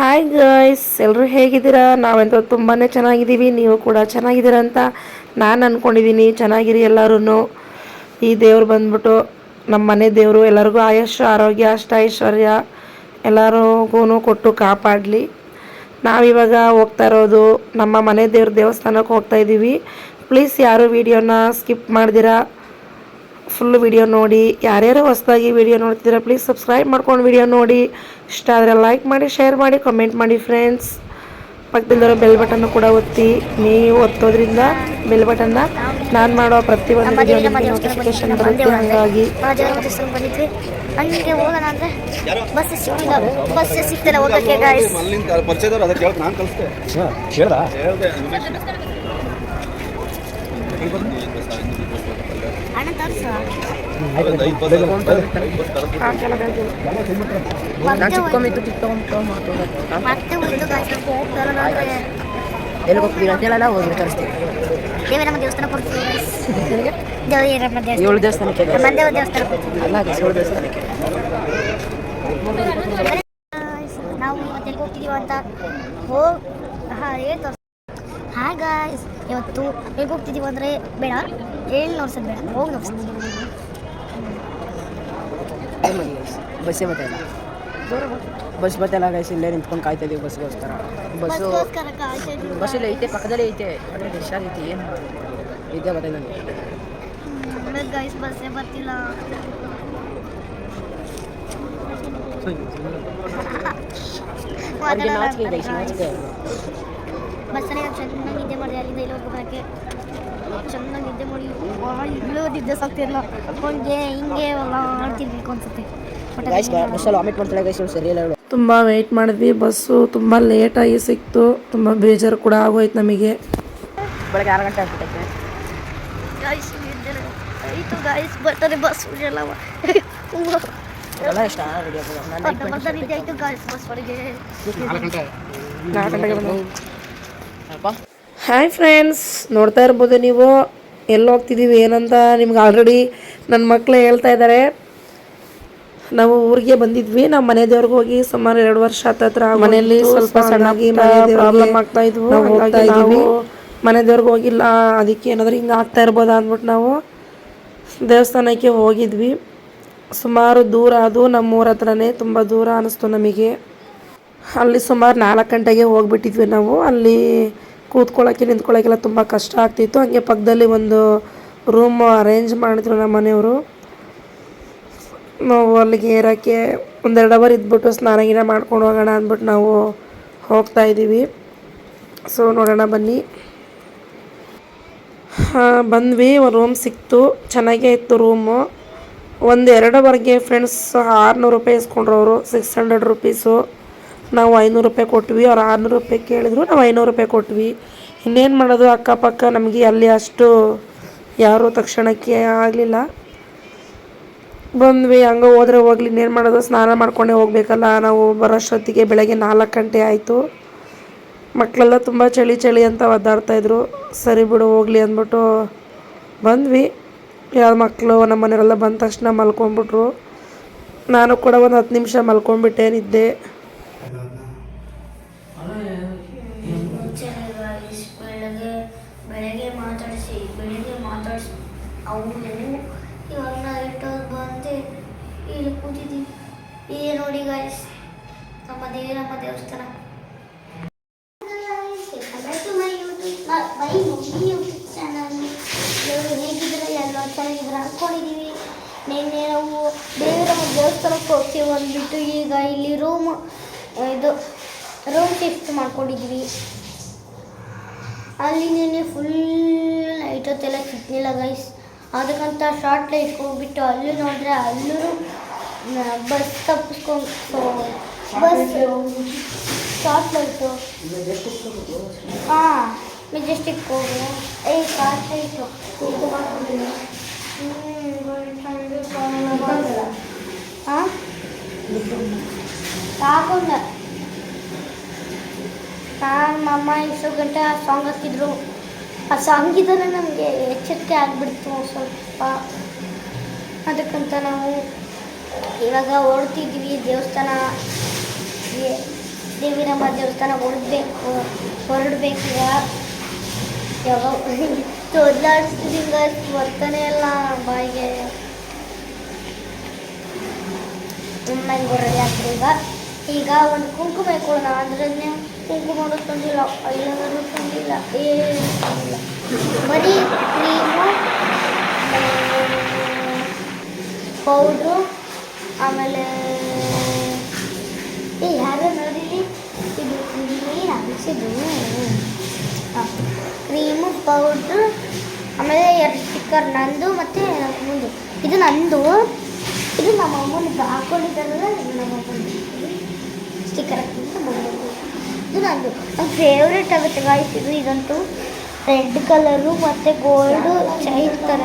Hi guys ಎಲ್ಲರೂ ಹೇಗಿದ್ದೀರಾ? ನಾವಂತೂ ತುಂಬಾ ಚೆನ್ನಾಗಿದ್ದೀವಿ, ನೀವು ಕೂಡ ಚೆನ್ನಾಗಿದ್ದೀರಾ ಅಂತ ನಾನು ಅಂದ್ಕೊಂಡಿದ್ದೀನಿ ಚೆನ್ನಾಗಿರಿ ಎಲ್ಲರೂ ಈ ದೇವ್ರು ಬಂದ್ಬಿಟ್ಟು ನಮ್ಮ ಮನೆ ದೇವರು, ಎಲ್ಲರಿಗೂ ಆಯುಷ್ ಆರೋಗ್ಯ ಅಷ್ಟ ಐಶ್ವರ್ಯ ಎಲ್ಲರಿಗೂ ಕೊಟ್ಟು ಕಾಪಾಡಲಿ. ನಾವಿವಾಗ ಹೋಗ್ತಾ ಇರೋದು ನಮ್ಮ ಮನೆ ದೇವ್ರ ದೇವಸ್ಥಾನಕ್ಕೆ ಹೋಗ್ತಾ ಇದ್ದೀವಿ ಪ್ಲೀಸ್ ಯಾರು ವಿಡಿಯೋನ ಸ್ಕಿಪ್ ಮಾಡ್ದಿರಾ? ಫುಲ್ ವಿಡಿಯೋ ನೋಡಿ. ಯಾರ್ಯಾರು ಹೊಸದಾಗಿ ವಿಡಿಯೋ ನೋಡ್ತಿದ್ದೀರಾ ಪ್ಲೀಸ್ ಸಬ್ಸ್ಕ್ರೈಬ್ ಮಾಡ್ಕೊಂಡು ವಿಡಿಯೋ ನೋಡಿ. ಇಷ್ಟ ಆದರೆ ಲೈಕ್ ಮಾಡಿ ಶೇರ್ ಮಾಡಿ ಕಮೆಂಟ್ ಮಾಡಿ ಫ್ರೆಂಡ್ಸ್ ಪಕ್ಕದಲ್ಲಿರೋ ಬೆಲ್ ಬಟನ್ನು ಕೂಡ ಒತ್ತಿ. ನೀವು ಒತ್ತೋದ್ರಿಂದ ಬೆಲ್ ಬಟನ್ನ ನಾನು ಮಾಡೋ ಪ್ರತಿಯೊಂದು ವಿಡಿಯೋ ನೋಟಿಫಿಕೇಶನ್ ಬರುತ್ತೆ. ಹಾಗಾಗಿ ಹಂಗೆ ಹೋಗೋಣ ಅಂದ್ರೆ ಬಸ್ ಸಿಕ್ಕಿಲ್ಲ ಬಸ್ ಸಿಗ್ತಿಲ್ಲ ಹೋಗಕ್ಕೆ ಗಾಯ್ಸ್ ಅಲ್ಲಿಂದ ಪರಿಚಯದವ್ರು ಅದಕ್ಕೆ ಕೇಳಕ್ ನಾನು ಕಳಿಸ್ದೆ. ಕೇಳ್ದ? ಹೇಳ್ದೆ ಅಣ್ಣ ತೋರ್ಸು. ಐದು ಬಸ್ ಕರೆದು ಮತ್ತೆ ಹೋಗ್ತೀವಿ ಅಂತ ಹೇಳಲ್ಲ ಹೋಗಿ ತರಿಸ್ತೀವಿ ದೇವರಮ್ಮ ದೇವಸ್ಥಾನ ಕೊಡ್ತೀವಿ guys. ಏಳು ದೇವಸ್ಥಾನಕ್ಕೆ ದೇವಸ್ಥಾನ ಅಲ್ಲ ಏಳು ನಾವು ಇವತ್ತು ಎಲ್ಲಿಗೆ ಹೋಗ್ತಿದೀವಿ ಅಂತ ಹೋಗ್ ಹಾಂ ಏನು ತೋರ್ಸ ಇವತ್ತು ಎಲ್ಲಿಗೆ ಹೋಗ್ತಿದೀವಿ ಅಂದರೆ ಬೇಡ. ಹೇಳಿ ನೋಡ್ಸೋದು ಬೇಡ ಹೋಗಿ ನೋಡ್ಸ್ತೀವಿ ಏನ್ ಮಾಡಿ guys? ಬಸ್ಸೇ ಮತ್ತೆ ಇಲ್ಲ ಬಸ್ ಬತ್ತಲ್ಲ ಗೈಸ್ ಇಲ್ಲೇ ನಿಂತ್ಕೊಂಡು ಕಾಯ್ತಾ ಇದೀವಿ ಬಸ್ಗೋಸ್ಕರ ಬಸ್ಸು ಬಸ್ಗೋಸ್ಕರ ಕಾಯ್ತಾ ಇದೀವಿ. ಬಸ್ ಇಲ್ಲ ಐತೆ ಪಕ್ಕದಲ್ಲೇ ಐತೆ ಆದರೆ ರಶ್ ಆಗೈತೆ ಏನು ಇದೇ ಬತ್ತೆ ನನಗೆ ಹ್ಮ್, ಗೈಸ್ ಬಸ್ಸೇ ಬರ್ತಿಲ್ಲ ಅವ್ರಿಗೆ ನಾಚಿಕೆ ಗೈಸ್ ನಾಚಿಕೆ ಬಸ್ಸಲ್ಲಿ ನಾನು ಚೆನ್ನಾಗಿ ನಿದ್ದೆ ಮಾಡಿದೆ ಅಲ್ಲಿಂದ ಇಲ್ಲಿ ಹೋಗ್ಬೇಕಾಗೆ ಚೆನ್ನಾಗಿ ನಿದ್ದೆ ಮಾಡಿ ಇಲ್ಲೂ ನಿದ್ದೆ ಸಾಕ್ತಿರಲ್ಲ ಹಂಗೆ ಹಿಂಗೆ ಎಲ್ಲ ಆಡ್ತಿರ್ಬೇಕು ಅನ್ಸುತ್ತೆ. ತುಂಬ ವೆಯ್ಟ್ ಮಾಡಿದ್ವಿ. ಬಸ್ಸು ತುಂಬ ಲೇಟಾಗಿ ಸಿಕ್ತು. ತುಂಬ ಬೇಜಾರು ಕೂಡ ಆಗೋಯ್ತು ನಮಗೆ. ಬೆಳಗ್ಗೆ ಆರು ಗಂಟೆ ಆಗ್ಬಿಟ್ಟೈತೆ. ಗಾಯ್ಸ್ ಆಯಿತು ಗಾಯ್ಸ್ ಬರ್ತಾರೆ ಬಸ್ ಎಲ್ಲ. ಆಯಿತು ಗಾಯ್ಸ್ ಬಸ್ ನಾಲ್ಕು ಗಂಟೆಗೆ ಹಾಯ್ ಫ್ರೆಂಡ್ಸ್ ನೋಡ್ತಾ ಇರ್ಬೋದು ನೀವು. ಎಲ್ಲಿ ಹೋಗ್ತಿದ್ದೀವಿ ಏನಂತ ನಿಮ್ಗೆ ಆಲ್ರೆಡಿ ನನ್ನ ಮಕ್ಕಳೇ ಹೇಳ್ತಾ ಇದ್ದಾರೆ ನಾವು ಊರಿಗೆ ಬಂದಿದ್ವಿ ನಮ್ಮ ಮನೆ ದೇವ್ರಿಗೆ ಹೋಗಿ ಸುಮಾರು ಎರಡು ವರ್ಷ ಹತ್ತತ್ರ ಮನೆಯಲ್ಲಿ ಸ್ವಲ್ಪ ಸಣ್ಣಾಗಿ ಪ್ರಾಬ್ಲಮ್ ಆಗ್ತಾ ಇದ್ವು. ನಾವು ಹೋಗ್ತಾ ಇದ್ದೀವಿ. ಮನೆ ದೇವ್ರಿಗೆ ಹೋಗಿಲ್ಲ ಅದಕ್ಕೆ ಏನಾದರೂ ಹಿಂಗೆ ಆಗ್ತಾ ಇರ್ಬೋದಾ ಅಂದ್ಬಿಟ್ಟು ನಾವು ದೇವಸ್ಥಾನಕ್ಕೆ ಹೋಗಿದ್ವಿ. ಸುಮಾರು ದೂರ ಅದು ನಮ್ಮೂರ ಹತ್ರನೇ ತುಂಬ ದೂರ ಅನ್ನಿಸ್ತು ನಮಗೆ. ಅಲ್ಲಿ ಸುಮಾರು ನಾಲ್ಕು ಗಂಟೆಗೆ ಹೋಗ್ಬಿಟ್ಟಿದ್ವಿ ನಾವು. ಅಲ್ಲಿ ಕೂತ್ಕೊಳ್ಳೋಕ್ಕೆ ನಿಂತ್ಕೊಳ್ಳೋಕ್ಕೆಲ್ಲ ತುಂಬ ಕಷ್ಟ ಆಗ್ತಿತ್ತು. ಹಂಗೆ ಪಕ್ಕದಲ್ಲಿ ಒಂದು ರೂಮ್ ಅರೇಂಜ್ ಮಾಡಿದ್ರು ನಮ್ಮ ಮನೆಯವರು. ನಾವು ಅಲ್ಲಿಗೆ ಏರೋಕ್ಕೆ ಒಂದೆರಡು ಅವರ್ ಇದ್ಬಿಟ್ಟು ಸ್ನಾನ ಗಿನ ಮಾಡ್ಕೊಂಡು ಹೋಗೋಣ ಅಂದ್ಬಿಟ್ಟು ನಾವು ಹೋಗ್ತಾ ಇದ್ದೀವಿ. ಸೊ ನೋಡೋಣ ಬನ್ನಿ. ಬಂದ್ವಿ. ರೂಮ್ ಸಿಕ್ತು. ಚೆನ್ನಾಗೇ ಇತ್ತು ರೂಮು ಒಂದು ಎರಡವರೆಗೆ ಫ್ರೆಂಡ್ಸ್ ಆರುನೂರು ರೂಪಾಯಿ ಇಸ್ಕೊಂಡ್ರು ಅವರು ಸಿಕ್ಸ್ ಹಂಡ್ರೆಡ್ ರುಪೀಸು ನಾವು ಐನೂರು ರೂಪಾಯಿ ಕೊಟ್ವಿ, ಅವ್ರು ಆರುನೂರು ರೂಪಾಯಿ ಕೇಳಿದ್ರು, ನಾವು ಐನೂರು ರೂಪಾಯಿ ಕೊಟ್ವಿ. ಇನ್ನೇನು ಮಾಡೋದು ಅಕ್ಕಪಕ್ಕ, ನಮಗೆ ಅಲ್ಲಿ ಅಷ್ಟು ಯಾರು ತಕ್ಷಣಕ್ಕೆ ಆಗಲಿಲ್ಲ. ಬಂದ್ವಿ, ಹಂಗೆ ಹೋದ್ರೆ ಹೋಗ್ಲಿ, ಇನ್ನೇನು ಮಾಡೋದು, ಸ್ನಾನ ಮಾಡ್ಕೊಂಡೇ ಹೋಗ್ಬೇಕಲ್ಲ, ನಾವು ಬರೋಷ್ಟೊತ್ತಿಗೆ ಬೆಳಗ್ಗೆ ನಾಲ್ಕು ಗಂಟೆ ಆಯಿತು. ಮಕ್ಕಳೆಲ್ಲ ತುಂಬ ಚಳಿ ಚಳಿ ಅಂತ ಒದ್ದಾಡ್ತಾಯಿದ್ರು ಸರಿ ಬಿಡು, ಹೋಗ್ಲಿ ಅಂದ್ಬಿಟ್ಟು ಬಂದ್ವಿ. ಯಾವ ಮಕ್ಕಳು ನಮ್ಮ ಮನೆಯವರೆಲ್ಲ ಬಂದ ತಕ್ಷಣ ಮಲ್ಕೊಂಡ್ಬಿಟ್ರು. ನಾನು ಕೂಡ ಒಂದು ಹತ್ತು ನಿಮಿಷ ಮಲ್ಕೊಂಡ್ಬಿಟ್ಟೆ ನಿದ್ದೆ. ಅಂದ್ಕೊಂಡಿದ್ದೀವಿ ನಿನ್ನೆ ನಾವು ದೇವರ ದೇವಸ್ಥಾನಕ್ಕೆ ಹೋಗ್ತೀವಿ ಅಂದ್ಬಿಟ್ಟು ಈಗ ಇಲ್ಲಿ ರೂಮ್ ಇದು ರೂಮ್ ಶಿಫ್ಟ್ ಮಾಡ್ಕೊಂಡಿದ್ವಿ. ಅಲ್ಲಿ ನಿನ್ನೆ ಫುಲ್ ಲೈಟ್ ಹೊತ್ತೆಲ್ಲ ಸಿಗ್ಲಿಲ್ಲ ಗೈಸ್ ಅದಕ್ಕಂತ ಶಾರ್ಟ್ ಲೈಟ್ ಹೋಗ್ಬಿಟ್ಟು ಅಲ್ಲೂ ನೋಡಿದ್ರೆ ಅಲ್ಲೂ ಬಸ್ ತಪ್ಪಿಸ್ಕೊಂಡು ಬಸ್ ಶಾರ್ಟ್ ಲೈಟು ಹಾಂ ಮೆಜೆಸ್ಟಿಕ್ ಹೋಗು ಏ ಶಾರ್ಟ್ ಲೈಟು ಹಾಂ ಸಾಕೊಂಡ ನಾನು ಮಮ್ಮ ಇಷ್ಟು ಗಂಟೆ ಆ ಸಾಂಗ್ ಹಾಕಿದ್ರು ಆ ಸಾಂಗಿದ್ರೆ ನಮಗೆ ಎಚ್ಚರಿಕೆ ಆಗಿಬಿಡ್ತು ಸ್ವಲ್ಪ ಅದಕ್ಕಂತ ನಾವು ಇವಾಗ ಹೊರಡ್ತಿದ್ವಿ ದೇವಸ್ಥಾನ ದೇವಿರಮ್ಮ ದೇವಸ್ಥಾನ ಹೊರಡ್ಬೇಕು ಹೊರಡ್ಬೇಕು ಯಾವಾಗ ಗೈಸ್ ಬರ್ತಾನೆ ಇಲ್ಲ ಬಾಯಿಗೆ ನಂಗೆ ಬರೋದು ಯಾಕೆ ಈಗ ಈಗ ಒಂದು ಕುಂಕುಮ ಇಟ್ಕೊಳ್ಳೋಣ. ಅಂದ್ರೆ ಕುಂಕುಮ ತಂದಿಲ್ಲ. ಅಯ್ಯೋ ತಂದಿಲ್ಲ. ಏನು ತಂದಿಲ್ಲ. ಬರೀ ಕ್ರೀಮು ಪೌಡ್ರು, ಆಮೇಲೆ ಏ, ಯಾರು ನೋಡಿರಿ ಇದು ಕ್ರೀಮ್ ಹಾಂ, ಕ್ರೀಮು, ಪೌಡ್ರು, ಆಮೇಲೆ ಎರಡು ಸ್ಟಿಕ್ಕರ್ ನಂದು ಮತ್ತು ಮುಂದು. ಇದು ನಂದು. ಇದು ನಮ್ಮ ಅಮ್ಮನಿಗೆ ಹಾಕೊಂಡಿದ್ದಾರಲ್ಲ ಇದು ನಮ್ಮ ಅಮ್ಮನ ಸ್ಟಿಕ್ಕರ್ ಹಾಕಿಂತ ಬಂದದ್ದು ಇದು ನಂದು ನನ್ನ ಫೇವ್ರೆಟ್ ಆಗುತ್ತೆ ಗಾಯ್ಸ್ ಇದು ಇದಂತೂ ರೆಡ್ ಕಲರು ಮತ್ತು ಗೋಲ್ಡು ಚೈನ್ ಥರ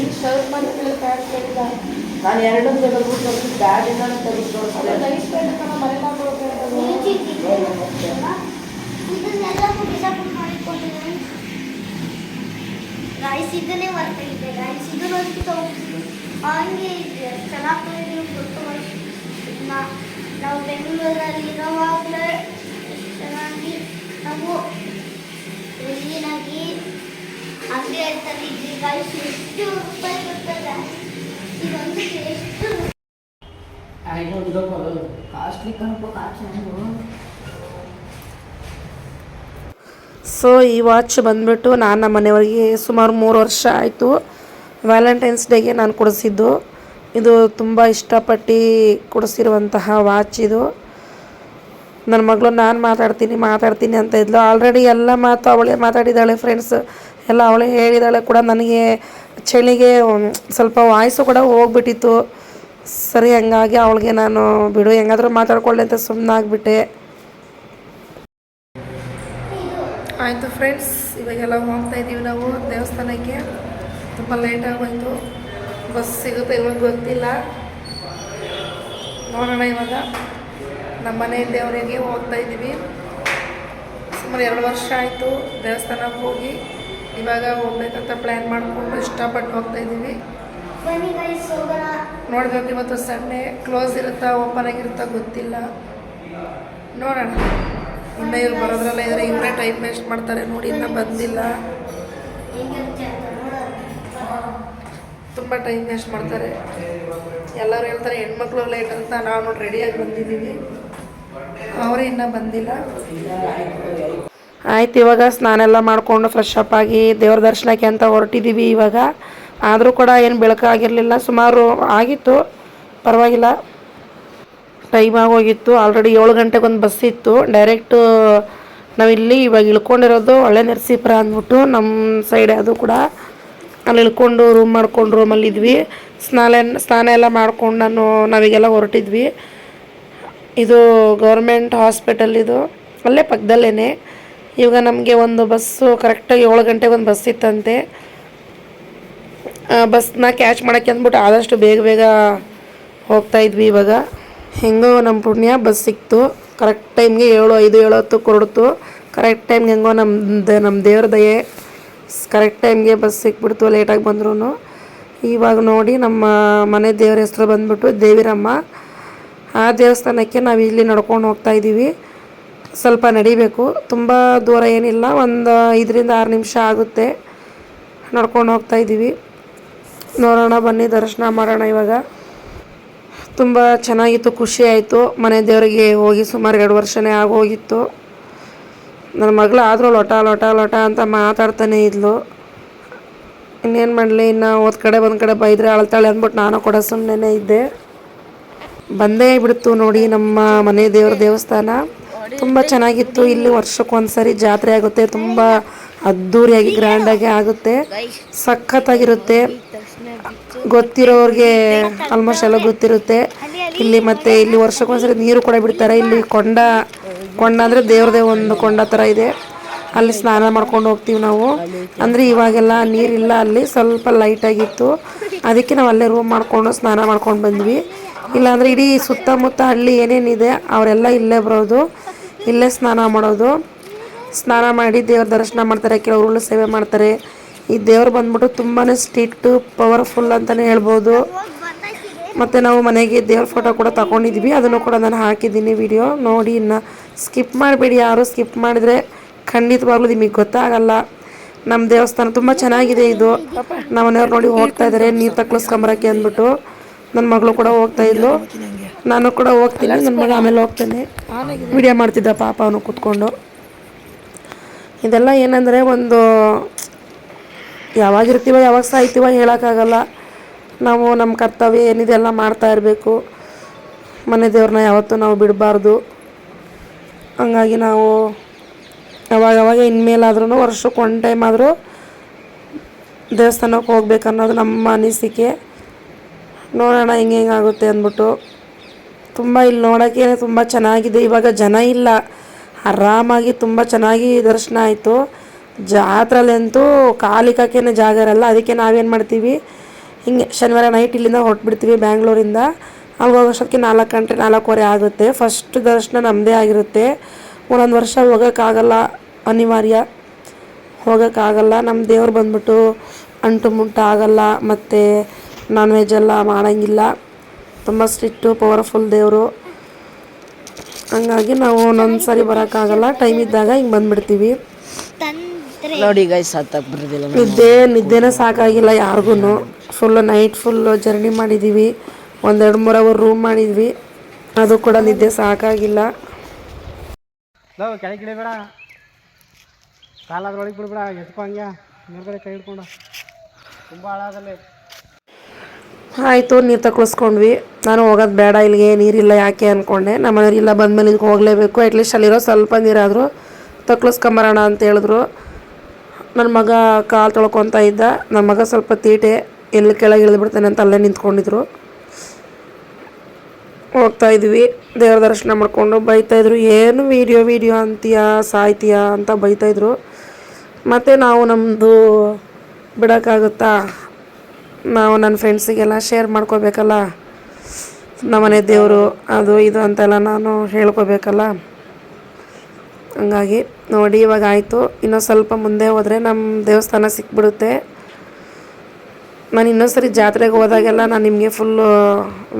ಒಂದ್ಸಲ ಕೇಳ್ತದೆ ನಾನು ಎರಡು ಬ್ಯಾಡಿಂದ ಇದನ್ನೆಲ್ಲ ಡಿಸೈಡ್ ಮಾಡಿಕೊಂಡಿದ್ದೀನಿ. ರೈಸ್ ಇದನ್ನೇ ಬರ್ತಾಯಿದೆ ರೈಸ್ ಇದನ್ನು ಒಂದು ತಗೊಂಡು ಹಂಗೆ ಇದೆ. ಚೆನ್ನಾಗಿ ನೀವು ಗೊತ್ತು ನಾವು ಬೆಂಗಳೂರಲ್ಲಿ ಇರೋವಾಗಲೇ ಚೆನ್ನಾಗಿ ನಾವು ಕ್ಲೀನಾಗಿ ಅಂಗಡಿ ತಂದಿದ್ವಿ ರೈಸ್ ಎಷ್ಟು ರೂಪಾಯಿ ಬರ್ತದೆ ಇದೊಂದು ಎಷ್ಟು ಕಾಸ್ಟ್ಲಿ ಕಣಪ್ಪ ಕಾಸ್ಟ್ಲಿ ಸೊ ಈ ವಾಚ್ ಬಂದ್ಬಿಟ್ಟು ನಾನು ನಮ್ಮ ಮನೆಯವರಿಗೆ ಸುಮಾರು ಮೂರು ವರ್ಷ ಆಯಿತು. ವ್ಯಾಲೆಂಟೈನ್ಸ್ ಡೇಗೆ ನಾನು ಕೊಡಿಸಿದ್ದು. ಇದು ತುಂಬ ಇಷ್ಟಪಟ್ಟು ಕೊಡಿಸಿರುವಂತಹ ವಾಚ್ ಇದು. ನನ್ನ ಮಗಳು ನಾನು ಮಾತಾಡ್ತೀನಿ ಮಾತಾಡ್ತೀನಿ ಅಂತ ಇದ್ಲು. ಆಲ್ರೆಡಿ ಎಲ್ಲ ಮಾತು ಅವಳೇ ಮಾತಾಡಿದ್ದಾಳೆ ಫ್ರೆಂಡ್ಸ್ ಎಲ್ಲ ಅವಳೇ ಹೇಳಿದಾಳೆ ಕೂಡ ನನಗೆ ಚಳಿಗೆ ಸ್ವಲ್ಪ ವಾಯ್ಸು ಕೂಡ ಹೋಗ್ಬಿಟ್ಟಿತ್ತು. ಸರಿ, ಹಂಗಾಗಿ ಅವಳಿಗೆ ನಾನು ಬಿಡು, ಹೆಂಗಾದ್ರೂ ಮಾತಾಡ್ಕೊಳ್ಳಿ ಅಂತ ಸುಮ್ಮನಾಗ್ಬಿಟ್ಟೆ ಆಯಿತು ಫ್ರೆಂಡ್ಸ್, ಇವಾಗೆಲ್ಲ ಹೋಗ್ತಾ ಇದ್ದೀವಿ ನಾವು ದೇವಸ್ಥಾನಕ್ಕೆ. ತುಂಬ ಆಗೋಯ್ತು. ಬಸ್ ಸಿಗುತ್ತೆ ಇವಾಗ ಗೊತ್ತಿಲ್ಲ. ನೋಡೋಣ ಇವಾಗ. ನಮ್ಮ ಮನೆ ದೇವರಿಗೆ ಹೋಗ್ತಾ ಇದ್ದೀವಿ. ಸುಮಾರು ಎರಡು ವರ್ಷ ಆಯಿತು ದೇವಸ್ಥಾನಕ್ಕೆ ಹೋಗಿ. ಇವಾಗ ಹೋಗ್ಬೇಕಂತ ಪ್ಲ್ಯಾನ್ ಮಾಡಿಕೊಂಡು ಇಷ್ಟಪಟ್ಟು ಹೋಗ್ತಾ ಇದ್ದೀವಿ. ನೋಡ್ಬೇಕು ಇವತ್ತು ಸಂಡೇ ಕ್ಲೋಸ್ ಇರುತ್ತಾ ಓಪನ್ ಆಗಿರುತ್ತಾ ಗೊತ್ತಿಲ್ಲ. ನೋಡೋಣ. ಇನ್ನೇ ಇವ್ರು ಬರೋದ್ರಲ್ಲ ಇದ್ರೆ ಇವರೇ ಟೈಮ್ ವೇಸ್ಟ್ ಮಾಡ್ತಾರೆ ನೋಡಿ ಇನ್ನೂ ಬಂದಿಲ್ಲ. ತುಂಬ ಟೈಮ್ ವೇಸ್ಟ್ ಮಾಡ್ತಾರೆ. ಎಲ್ಲರೂ ಹೇಳ್ತಾರೆ ಹೆಣ್ಮಕ್ಳು ಲೇಟ್ ಅಂತ ನಾವು ನೋಡಿ ರೆಡಿಯಾಗಿ ಬಂದಿದ್ದೀವಿ. ಅವರೇ ಇನ್ನೂ ಬಂದಿಲ್ಲ. ಆಯ್ತು, ಇವಾಗ ಸ್ನಾನ ಎಲ್ಲ ಮಾಡಿಕೊಂಡು ಫ್ರೆಶ್ ಅಪ್ ಆಗಿ ದೇವ್ರ ದರ್ಶನಕ್ಕೆ ಅಂತ ಹೊರಟಿದ್ದೀವಿ ಇವಾಗ. ಆದರೂ ಕೂಡ ಏನು ಬೆಳಕಾಗಿರಲಿಲ್ಲ ಸುಮಾರು ಆಗಿತ್ತು, ಪರವಾಗಿಲ್ಲ. ಟೈಮ್ ಆಗೋಗಿತ್ತು ಆಲ್ರೆಡಿ ಏಳು ಗಂಟೆಗೆ ಒಂದು ಬಸ್ ಇತ್ತು. ಡೈರೆಕ್ಟು ನಾವಿಲ್ಲಿ ಇವಾಗ ಇಳ್ಕೊಂಡಿರೋದು ಒಳ್ಳೆ ನರಸೀಪುರ ಅಂದ್ಬಿಟ್ಟು ನಮ್ಮ ಸೈಡ್ ಅದು ಕೂಡ. ಅಲ್ಲಿ ಇಳ್ಕೊಂಡು ರೂಮ್ ಮಾಡ್ಕೊಂಡು ರೂಮಲ್ಲಿದ್ವಿ ಸ್ನಾನ ಸ್ನಾನ ಎಲ್ಲ ಮಾಡ್ಕೊಂಡು ನಾನು, ನಾವೀಗೆಲ್ಲ ಹೊರಟಿದ್ವಿ. ಇದು ಗೌರ್ಮೆಂಟ್ ಹಾಸ್ಪಿಟಲ್ ಇದು. ಅಲ್ಲೇ ಪಕ್ಕದಲ್ಲೇ ಇವಾಗ ನಮಗೆ ಒಂದು ಬಸ್ಸು ಕರೆಕ್ಟಾಗಿ ಏಳು ಗಂಟೆಗೆ ಒಂದು ಬಸ್ ಇತ್ತಂತೆ. ಬಸ್ನ ಕ್ಯಾಚ್ ಮಾಡೋಕ್ಕೆ ಅಂದ್ಬಿಟ್ಟು ಆದಷ್ಟು ಬೇಗ ಬೇಗ ಹೋಗ್ತಾ ಇದ್ವಿ ಇವಾಗ. ಹೆಂಗೋ ನಮ್ಮ ಪುಣ್ಯ ಬಸ್ ಸಿಕ್ತು. ಕರೆಕ್ಟ್ ಟೈಮ್ಗೆ ಏಳು, ಐದು, ಏಳು ಹತ್ತು ಕೊಡ್ತು ಕರೆಕ್ಟ್ ಟೈಮ್ಗೆ ಹೆಂಗೋ ನಮ್ಮ ನಮ್ಮ ದೇವ್ರ ದಯೆ ಕರೆಕ್ಟ್ ಟೈಮ್ಗೆ ಬಸ್ ಸಿಕ್ಬಿಡ್ತು ಲೇಟಾಗಿ ಬಂದ್ರೂ ಇವಾಗ ನೋಡಿ ನಮ್ಮ ಮನೆ ದೇವ್ರ ಹೆಸರು ಬಂದ್ಬಿಟ್ಟು ದೇವಿರಮ್ಮ. ಆ ದೇವಸ್ಥಾನಕ್ಕೆ ನಾವು ಇಲ್ಲಿ ನಡ್ಕೊಂಡು ಹೋಗ್ತಾ ಇದ್ದೀವಿ ಸ್ವಲ್ಪ ನಡಿಬೇಕು. ತುಂಬ ದೂರ ಏನಿಲ್ಲ. ಒಂದು ಐದರಿಂದ ಆರು ನಿಮಿಷ ಆಗುತ್ತೆ. ನಡ್ಕೊಂಡು ಹೋಗ್ತಾ ಇದ್ದೀವಿ. ನೋಡೋಣ, ಬನ್ನಿ, ದರ್ಶನ ಮಾಡೋಣ ಇವಾಗ. ತುಂಬ ಚೆನ್ನಾಗಿತ್ತು, ಖುಷಿ ಆಯಿತು. ಮನೆ ದೇವರಿಗೆ ಹೋಗಿ ಸುಮಾರು ಎರಡು ವರ್ಷನೇ ಆಗೋಗಿತ್ತು. ನನ್ನ ಮಗಳು ಆದರೂ ಲೊಟ ಲೊಟ ಲೊಟ ಅಂತ ಮಾತಾಡ್ತಾನೆ ಇದ್ಲು. ಇನ್ನೇನು ಮಾಡಲಿ, ಇನ್ನು ಹೋದ ಕಡೆ ಒಂದು ಕಡೆ ಬೈದ್ರೆ ಅಳ್ತಾಳೆ ಅಂದ್ಬಿಟ್ಟು ನಾನು ಕೂಡ ಸುಮ್ಮನೆ ಇದ್ದೆ. ಬಂದೇ ಬಿಡ್ತು ನೋಡಿ ನಮ್ಮ ಮನೆ ದೇವ್ರ ದೇವಸ್ಥಾನ. ತುಂಬ ಚೆನ್ನಾಗಿತ್ತು. ಇಲ್ಲಿ ವರ್ಷಕ್ಕೊಂದ್ಸರಿ ಜಾತ್ರೆ ಆಗುತ್ತೆ. ತುಂಬ ಅದ್ಧೂರಿಯಾಗಿ ಗ್ರ್ಯಾಂಡಾಗಿ ಆಗುತ್ತೆ. ಸಖತ್ತಾಗಿರುತ್ತೆ. ಗೊತ್ತಿರೋರಿಗೆ ಆಲ್ಮೋಸ್ಟ್ ಎಲ್ಲ ಗೊತ್ತಿರುತ್ತೆ. ಇಲ್ಲಿ ಮತ್ತೆ ಇಲ್ಲಿ ವರ್ಷಕ್ಕೊಂದ್ಸರಿ ನೀರು ಕೂಡ ಬಿಡ್ತಾರೆ. ಇಲ್ಲಿ ಕೊಂಡ ಕೊಂಡ ಅಂದರೆ ದೇವ್ರದೇ ಒಂದು ಕೊಂಡ ಥರ ಇದೆ. ಅಲ್ಲಿ ಸ್ನಾನ ಮಾಡ್ಕೊಂಡು ಹೋಗ್ತೀವಿ ನಾವು. ಅಂದರೆ ಇವಾಗೆಲ್ಲ ನೀರಿಲ್ಲ ಅಲ್ಲಿ ಸ್ವಲ್ಪ ಲೈಟಾಗಿತ್ತು ಅದಕ್ಕೆ ನಾವು ಅಲ್ಲೇ ರೂಮ್ ಮಾಡಿಕೊಂಡು ಸ್ನಾನ ಮಾಡ್ಕೊಂಡು ಬಂದ್ವಿ. ಇಲ್ಲಾಂದರೆ ಇಡೀ ಸುತ್ತಮುತ್ತ ಹಳ್ಳಿ ಏನೇನಿದೆ ಅವರೆಲ್ಲ ಇಲ್ಲೇ ಬರೋದು. ಇಲ್ಲೇ ಸ್ನಾನ ಮಾಡೋದು. ಸ್ನಾನ ಮಾಡಿ ದೇವ್ರ ದರ್ಶನ ಮಾಡ್ತಾರೆ ಕೆಲವರು ಸೇವೆ ಮಾಡ್ತಾರೆ. ಈ ದೇವ್ರು ಬಂದ್ಬಿಟ್ಟು ತುಂಬಾ ಸ್ಟ್ರಿಕ್ಟು, ಪವರ್ಫುಲ್ ಅಂತಲೇ ಹೇಳ್ಬೋದು. ಮತ್ತು ನಾವು ಮನೆಗೆ ದೇವ್ರ ಫೋಟೋ ಕೂಡ ತಗೊಂಡಿದ್ವಿ. ಅದನ್ನು ಕೂಡ ನಾನು ಹಾಕಿದ್ದೀನಿ ವಿಡಿಯೋ ನೋಡಿ, ಇನ್ನು ಸ್ಕಿಪ್ ಮಾಡಬೇಡಿ ಯಾರು ಸ್ಕಿಪ್ ಮಾಡಿದರೆ ಖಂಡಿತವಾಗ್ಲೂ ನಿಮಗೆ ಗೊತ್ತಾಗಲ್ಲ. ನಮ್ಮ ದೇವಸ್ಥಾನ ತುಂಬ ಚೆನ್ನಾಗಿದೆ ಇದು. ನಮ್ಮ ಮನೆಯವ್ರು ನೋಡಿ ಹೋಗ್ತಾ ಇದ್ದಾರೆ, ನೀರು ತಕ್ಳಿಸ್ಕೊಂಬರಕ್ಕೆ ಅಂದ್ಬಿಟ್ಟು. ನನ್ನ ಮಗಳು ಕೂಡ ಹೋಗ್ತಾ ಇದ್ಲು. ನಾನು ಕೂಡ ಹೋಗ್ತೀನಿ ನನ್ನ ಮಗ ಆಮೇಲೆ ಹೋಗ್ತಾನೆ. ವಿಡಿಯೋ ಮಾಡ್ತಿದ್ದ ಪಾಪ ಅವನು ಕೂತ್ಕೊಂಡು. ಇದೆಲ್ಲ ಏನಂದರೆ ಒಂದು ಯಾವಾಗ ಇರ್ತೀವೋ ಯಾವಾಗ ಸಾಯ್ತೀವೋ ಹೇಳೋಕ್ಕಾಗಲ್ಲ. ನಾವು ನಮ್ಮ ಕರ್ತವ್ಯ ಏನಿದೆ ಎಲ್ಲ ಮಾಡ್ತಾ ಇರಬೇಕು. ಮನೆ ದೇವ್ರನ್ನ ಯಾವತ್ತೂ ನಾವು ಬಿಡಬಾರ್ದು. ಹಂಗಾಗಿ ನಾವು ಯಾವಾಗವಾಗ ಇನ್ಮೇಲಾದ್ರೂ ವರ್ಷಕ್ಕೆ ಒನ್ ಟೈಮ್ ಆದರೂ ದೇವಸ್ಥಾನಕ್ಕೆ ಹೋಗ್ಬೇಕನ್ನೋದು ನಮ್ಮ ಅನಿಸಿಕೆ. ನೋಡೋಣ ಹೆಂಗೆ ಹೆಂಗಾಗುತ್ತೆ ಅಂದ್ಬಿಟ್ಟು. ತುಂಬ ಇಲ್ಲಿ ನೋಡೋಕ್ಕೆ ತುಂಬ ಚೆನ್ನಾಗಿದೆ. ಇವಾಗ ಜನ ಇಲ್ಲ. ಆರಾಮಾಗಿ ತುಂಬ ಚೆನ್ನಾಗಿ ದರ್ಶನ ಆಯಿತು. ಜಾತ್ರೆಯಲ್ಲಂತೂ ಕಾಲಿಕಕ್ಕೇನೆ ಜಾಗ ಇರಲ್ಲ. ಅದಕ್ಕೆ ನಾವೇನು ಮಾಡ್ತೀವಿ? ಹಿಂಗೆ ಶನಿವಾರ ನೈಟ್ ಇಲ್ಲಿಂದ ಹೊರಟ್ಬಿಡ್ತೀವಿ ಬ್ಯಾಂಗ್ಳೂರಿಂದ. ಅಲ್ಲಿ ಹೋಗೋಷ್ಟೊತ್ತಿಗೆ ನಾಲ್ಕು ಗಂಟೆ, ನಾಲ್ಕೂವರೆ ಆಗುತ್ತೆ. ಫಸ್ಟ್ ದರ್ಶನ ನಮ್ಮದೇ ಆಗಿರುತ್ತೆ. ಒಂದೊಂದು ವರ್ಷ ಹೋಗೋಕ್ಕಾಗಲ್ಲ. ಅನಿವಾರ್ಯ. ಹೋಗೋಕ್ಕಾಗಲ್ಲ. ನಮ್ಮ ದೇವ್ರು ಬಂದ್ಬಿಟ್ಟು ಅಂಟು ಮುಂಟು ಆಗಲ್ಲ. ಮತ್ತು ನಾನ್ ವೆಜ್ ಎಲ್ಲ ಮಾಡೋಂಗಿಲ್ಲ. ತುಂಬ ಸ್ಟ್ರಿಕ್ಟು ಪವರ್ಫುಲ್ ದೇವರು. ಹಂಗಾಗಿ ನಾವು ಒಂದೊಂದು ಸಾರಿ ಬರೋಕ್ಕಾಗಲ್ಲ ಟೈಮ್ ಇದ್ದಾಗ ಹಿಂಗೆ ಬಂದುಬಿಡ್ತೀವಿ. ನೋಡಿ ಗೈಸ್ ಹತ್ತಕ್ಕೆ ಬರೋದಿಲ್ಲ ನಿದ್ದೆ ನಿದ್ದೆನೇ ಸಾಕಾಗಿಲ್ಲ ಯಾರಿಗೂ ಫುಲ್ಲು ನೈಟ್ ಫುಲ್ಲು ಜರ್ನಿ ಮಾಡಿದ್ದೀವಿ ಒಂದೆರಡು ಮೂರು ಅವರ್ ರೂಮ್ ಮಾಡಿದ್ವಿ. ಅದು ಕೂಡ ನಿದ್ದೆ ಸಾಕಾಗಿಲ್ಲ. ಕೆಳಗೆ ಇಳಿಬೇಡ. ಕಾಲಾದ್ರೊಳಗೆ ಬಿಡ್ಬೇಡ ಎತ್ಕೊ ಹಂಗೆ. ಮೇಲ್ಗಡೆ ಕೈ ಹಿಡ್ಕೊಂಡು. ತುಂಬ ಹಾಳಾಗಲ್ಲ ಆಯಿತು, ನೀರು ತಗೊಳಿಸ್ಕೊಂಡ್ವಿ ನಾನು ಹೋಗೋದು ಬೇಡ, ಇಲ್ಲಿಗೆ ನೀರಿಲ್ಲ ಯಾಕೆ ಅಂದ್ಕೊಂಡೆ ನಮ್ಮ ಮನೆಯವ್ರು ಇಲ್ಲ, ಬಂದಮೇಲೆ ಇದಕ್ಕೆ ಹೋಗಲೇಬೇಕು. ಅಟ್ಲೀಸ್ಟ್ ಅಲ್ಲಿರೋ ಸ್ವಲ್ಪ ನೀರಾದರೂ ತಕ್ಳಿಸ್ಕೊಂಬರೋಣ ಅಂತ ಹೇಳಿದ್ರು. ನನ್ನ ಮಗ ಕಾಲು ತೊಳ್ಕೊತ ಇದ್ದ. ನನ್ನ ಮಗ ಸ್ವಲ್ಪ ತೀಟೆ, ಎಲ್ಲಿ ಕೆಳಗೆ ಇಳಿದ್ಬಿಡ್ತಾನೆ ಅಂತ ಅಲ್ಲೇ ನಿಂತ್ಕೊಂಡಿದ್ರು. ಹೋಗ್ತಾ ಇದ್ವಿ. ದೇವ್ರ ದರ್ಶನ ಮಾಡಿಕೊಂಡು ಬೈತಾಯಿದ್ರು ಏನು ವೀಡಿಯೋ ವೀಡಿಯೋ ಅಂತೀಯಾ, ಸಾಯ್ತೀಯ ಅಂತ ಬೈತಾಯಿದ್ರು ಮತ್ತು ನಾವು ನಮ್ಮದು ಬಿಡೋಕ್ಕಾಗುತ್ತಾ? ನಾವು ನನ್ನ ಫ್ರೆಂಡ್ಸಿಗೆಲ್ಲ ಶೇರ್ ಮಾಡ್ಕೋಬೇಕಲ್ಲ? ನಮ್ಮನೆ ದೇವರು ಅದು ಇದು ಅಂತೆಲ್ಲ ನಾನು ಹೇಳ್ಕೋಬೇಕಲ್ಲ? ಹಂಗಾಗಿ ನೋಡಿ ಇವಾಗ ಆಯಿತು. ಇನ್ನೂ ಸ್ವಲ್ಪ ಮುಂದೆ ಹೋದರೆ ನಮ್ಮ ದೇವಸ್ಥಾನ ಸಿಕ್ಬಿಡುತ್ತೆ. ನಾನು ಇನ್ನೊಂದ್ಸರಿ ಜಾತ್ರೆಗೆ ಹೋದಾಗೆಲ್ಲ ನಾನು ನಿಮಗೆ ಫುಲ್ಲು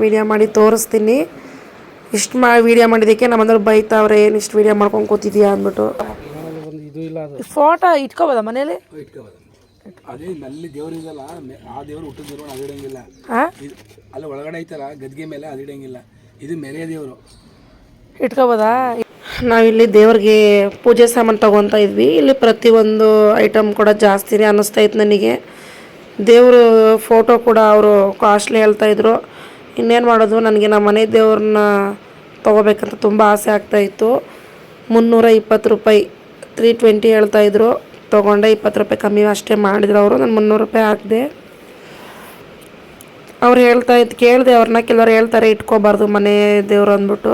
ವೀಡಿಯೋ ಮಾಡಿ ತೋರಿಸ್ತೀನಿ. ಇಷ್ಟು ಮಾ ವೀಡಿಯೋ ಮಾಡಿದ್ದಕ್ಕೆ ನಮ್ಮಂದ್ರೆ ಬೈತಾವ್ರೆ ಏನು ಇಷ್ಟು ವೀಡಿಯೋ ಮಾಡ್ಕೊಂಡು ಕೂತಿದ್ಯಾ ಅಂದ್ಬಿಟ್ಟು. ಫೋಟೋ ಇಟ್ಕೋಬೋದ ಮನೇಲಿ? ಅದೇ ನಲ್ಲಿ ದೇವ್ರಿದಲ್ಲ ಆ ದೇವ್ರು ಹುಟ್ಟಿದ ದೇವ್ರು ಅದು ಇಡಂಗಿಲ್ಲ ಅಲ್ಲಿ ಒಳಗಡೆ ಐತಲ್ಲ ಗದ್ಗೆ ಮೇಲೆ ಅದು ಇಡಂಗಿಲ್ಲ ಇದು ಮೆರೆಯ ದೇವರು. ಇಟ್ಕೋಬೋದಾ? ನಾವಿಲ್ಲಿ ದೇವ್ರಿಗೆ ಪೂಜೆ ಸಾಮಾನು ತಗೊತಾ ಇದ್ವಿ. ಇಲ್ಲಿ ಪ್ರತಿಯೊಂದು ಐಟಮ್ ಕೂಡ ಜಾಸ್ತಿನೇ ಅನ್ನಿಸ್ತಾ ಇತ್ತು ನನಗೆ. ದೇವರು ಫೋಟೋ ಕೂಡ ಅವರು ಕಾಸ್ಟ್ಲಿ ಹೇಳ್ತಾ ಇದ್ರು. ಇನ್ನೇನು ಮಾಡೋದು ನನಗೆ ನಮ್ಮ ಮನೆ ದೇವ್ರನ್ನ ತೊಗೋಬೇಕಂತ ತುಂಬ ಆಸೆ ಆಗ್ತಾಯಿತ್ತು ಮುನ್ನೂರ ಇಪ್ಪತ್ತು ರೂಪಾಯಿ ತ್ರೀ ಟ್ವೆಂಟಿ ಹೇಳ್ತಾಯಿದ್ರು ತೊಗೊಂಡೆ, ಇಪ್ಪತ್ತು ರೂಪಾಯಿ ಕಮ್ಮಿ ಅಷ್ಟೇ ಮಾಡಿದ್ರು ಅವರು, ನಾನು ಮುನ್ನೂರು ರೂಪಾಯಿ ಹಾಕಿದೆ. ಅವ್ರು ಹೇಳ್ತಾ ಇದ್ದು ಕೇಳಿದೆ, ಅವ್ರನ್ನ ಕೆಲವ್ರು ಹೇಳ್ತಾರೆ, ಇಟ್ಕೋಬಾರ್ದು ಮನೆ ದೇವರು ಅಂದ್ಬಿಟ್ಟು.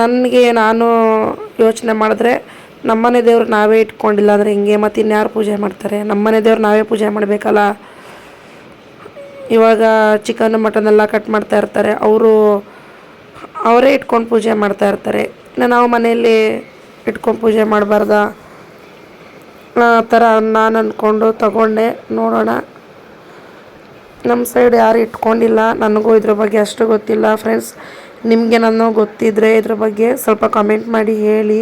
ನನಗೆ ನಾನು ಯೋಚನೆ ಮಾಡಿದ್ರೆ ನಮ್ಮನೆ ದೇವ್ರು ನಾವೇ ಇಟ್ಕೊಂಡಿಲ್ಲ ಅಂದರೆ ಹಿಂಗೆ, ಮತ್ತು ಇನ್ಯಾರು ಪೂಜೆ ಮಾಡ್ತಾರೆ? ನಮ್ಮನೆ ದೇವ್ರು ನಾವೇ ಪೂಜೆ ಮಾಡಬೇಕಲ್ಲ? ಇವಾಗ ಚಿಕನ್ ಮಟನ್ ಎಲ್ಲ ಕಟ್ ಮಾಡ್ತಾ ಇರ್ತಾರೆ. ಅವರು ಅವರೇ ಇಟ್ಕೊಂಡು ಪೂಜೆ ಮಾಡ್ತಾ ಇರ್ತಾರೆ. ಇನ್ನು ನಾವು ಮನೆಯಲ್ಲಿ ಇಟ್ಕೊಂಡು ಪೂಜೆ ಮಾಡಬಾರ್ದಾ? ಆ ಥರ ನಾನು ಅಂದ್ಕೊಂಡು ತಗೊಂಡೆ. ನೋಡೋಣ. ನಮ್ಮ ಸೈಡ್ ಯಾರು ಇಟ್ಕೊಂಡಿಲ್ಲ. ನನಗೂ ಇದ್ರ ಬಗ್ಗೆ ಅಷ್ಟು ಗೊತ್ತಿಲ್ಲ. ಫ್ರೆಂಡ್ಸ್, ನಿಮಗೆ ನಾನು ಗೊತ್ತಿದ್ರೆ ಇದ್ರ ಬಗ್ಗೆ ಸ್ವಲ್ಪ ಕಮೆಂಟ್ ಮಾಡಿ, ಹೇಳಿ.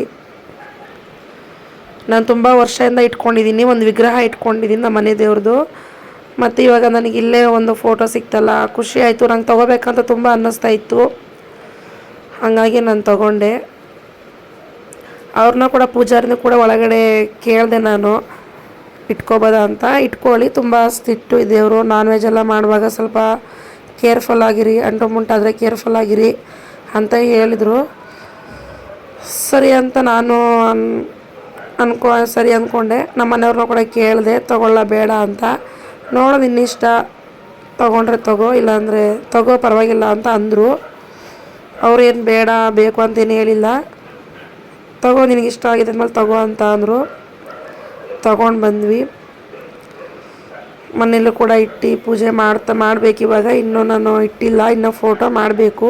ನಾನು ತುಂಬ ವರ್ಷದಿಂದ ಇಟ್ಕೊಂಡಿದ್ದೀನಿ. ಒಂದು ವಿಗ್ರಹ ಇಟ್ಕೊಂಡಿದ್ದೀನಿ ನಮ್ಮ ಮನೆ ದೇವ್ರದ್ದು ಮತ್ತು ಇವಾಗ ನನಗೆ ಇಲ್ಲೇ ಒಂದು ಫೋಟೋ ಸಿಕ್ತಲ್ಲ. ಖುಷಿ ಆಯಿತು. ನಂಗೆ ತೊಗೋಬೇಕಂತ ತುಂಬ ಅನ್ನಿಸ್ತಾ ಇತ್ತು. ಹಾಗಾಗಿ ನಾನು ತಗೊಂಡೆ. ಅವ್ರನ್ನ ಕೂಡ ಪೂಜಾರಿನ ಕೂಡ ಒಳಗಡೆ ಕೇಳಿದೆ ನಾನು, ಇಟ್ಕೋಬೋದ ಅಂತ. ಇಟ್ಕೊಳ್ಳಿ, ತುಂಬ ಸ್ಟಿಟ್ಟು ದೇವರು ನಾನ್ ವೆಜ್ ಎಲ್ಲ ಮಾಡುವಾಗ ಸ್ವಲ್ಪ ಕೇರ್ಫುಲ್ ಆಗಿರಿ, ಅಂಟು ಮುಂಟಾದರೆ ಕೇರ್ಫುಲ್ ಆಗಿರಿ ಅಂತ ಹೇಳಿದರು. ಸರಿ ಅಂತ ನಾನು ಅನ್, ಅನ್ಕೊ, ಸರಿ ಅಂದ್ಕೊಂಡೆ ನಮ್ಮ ಮನೆಯವ್ರನ್ನ ಕೂಡ ಕೇಳಿದೆ, ತಗೊಳ್ಳ ಬೇಡ ಅಂತ. ನೋಡೋದು ಇನ್ನಿಷ್ಟ ತೊಗೊಂಡ್ರೆ ತಗೋ, ಇಲ್ಲಾಂದರೆ ತಗೋ ಪರವಾಗಿಲ್ಲ ಅಂತ ಅಂದರು. ಅವ್ರೇನು ಬೇಡ, ಬೇಕು ಅಂತೇನು ಹೇಳಿಲ್ಲ. ತಗೋ, ನಿನಗೆ ಇಷ್ಟ ಆಗಿದೆ ಅಂದಮೇಲೆ ತಗೋ ಅಂತ ಅಂದರು. ತಗೊಂಡು ಬಂದ್ವಿ. ಮನೇಲೂ ಕೂಡ ಇಟ್ಟು ಪೂಜೆ ಮಾಡ್ತಾ ಮಾಡಬೇಕು ಇವಾಗ. ಇನ್ನೂ ನಾನು ಇಟ್ಟಿಲ್ಲ, ಇನ್ನೂ ಫೋಟೋ ಮಾಡಬೇಕು.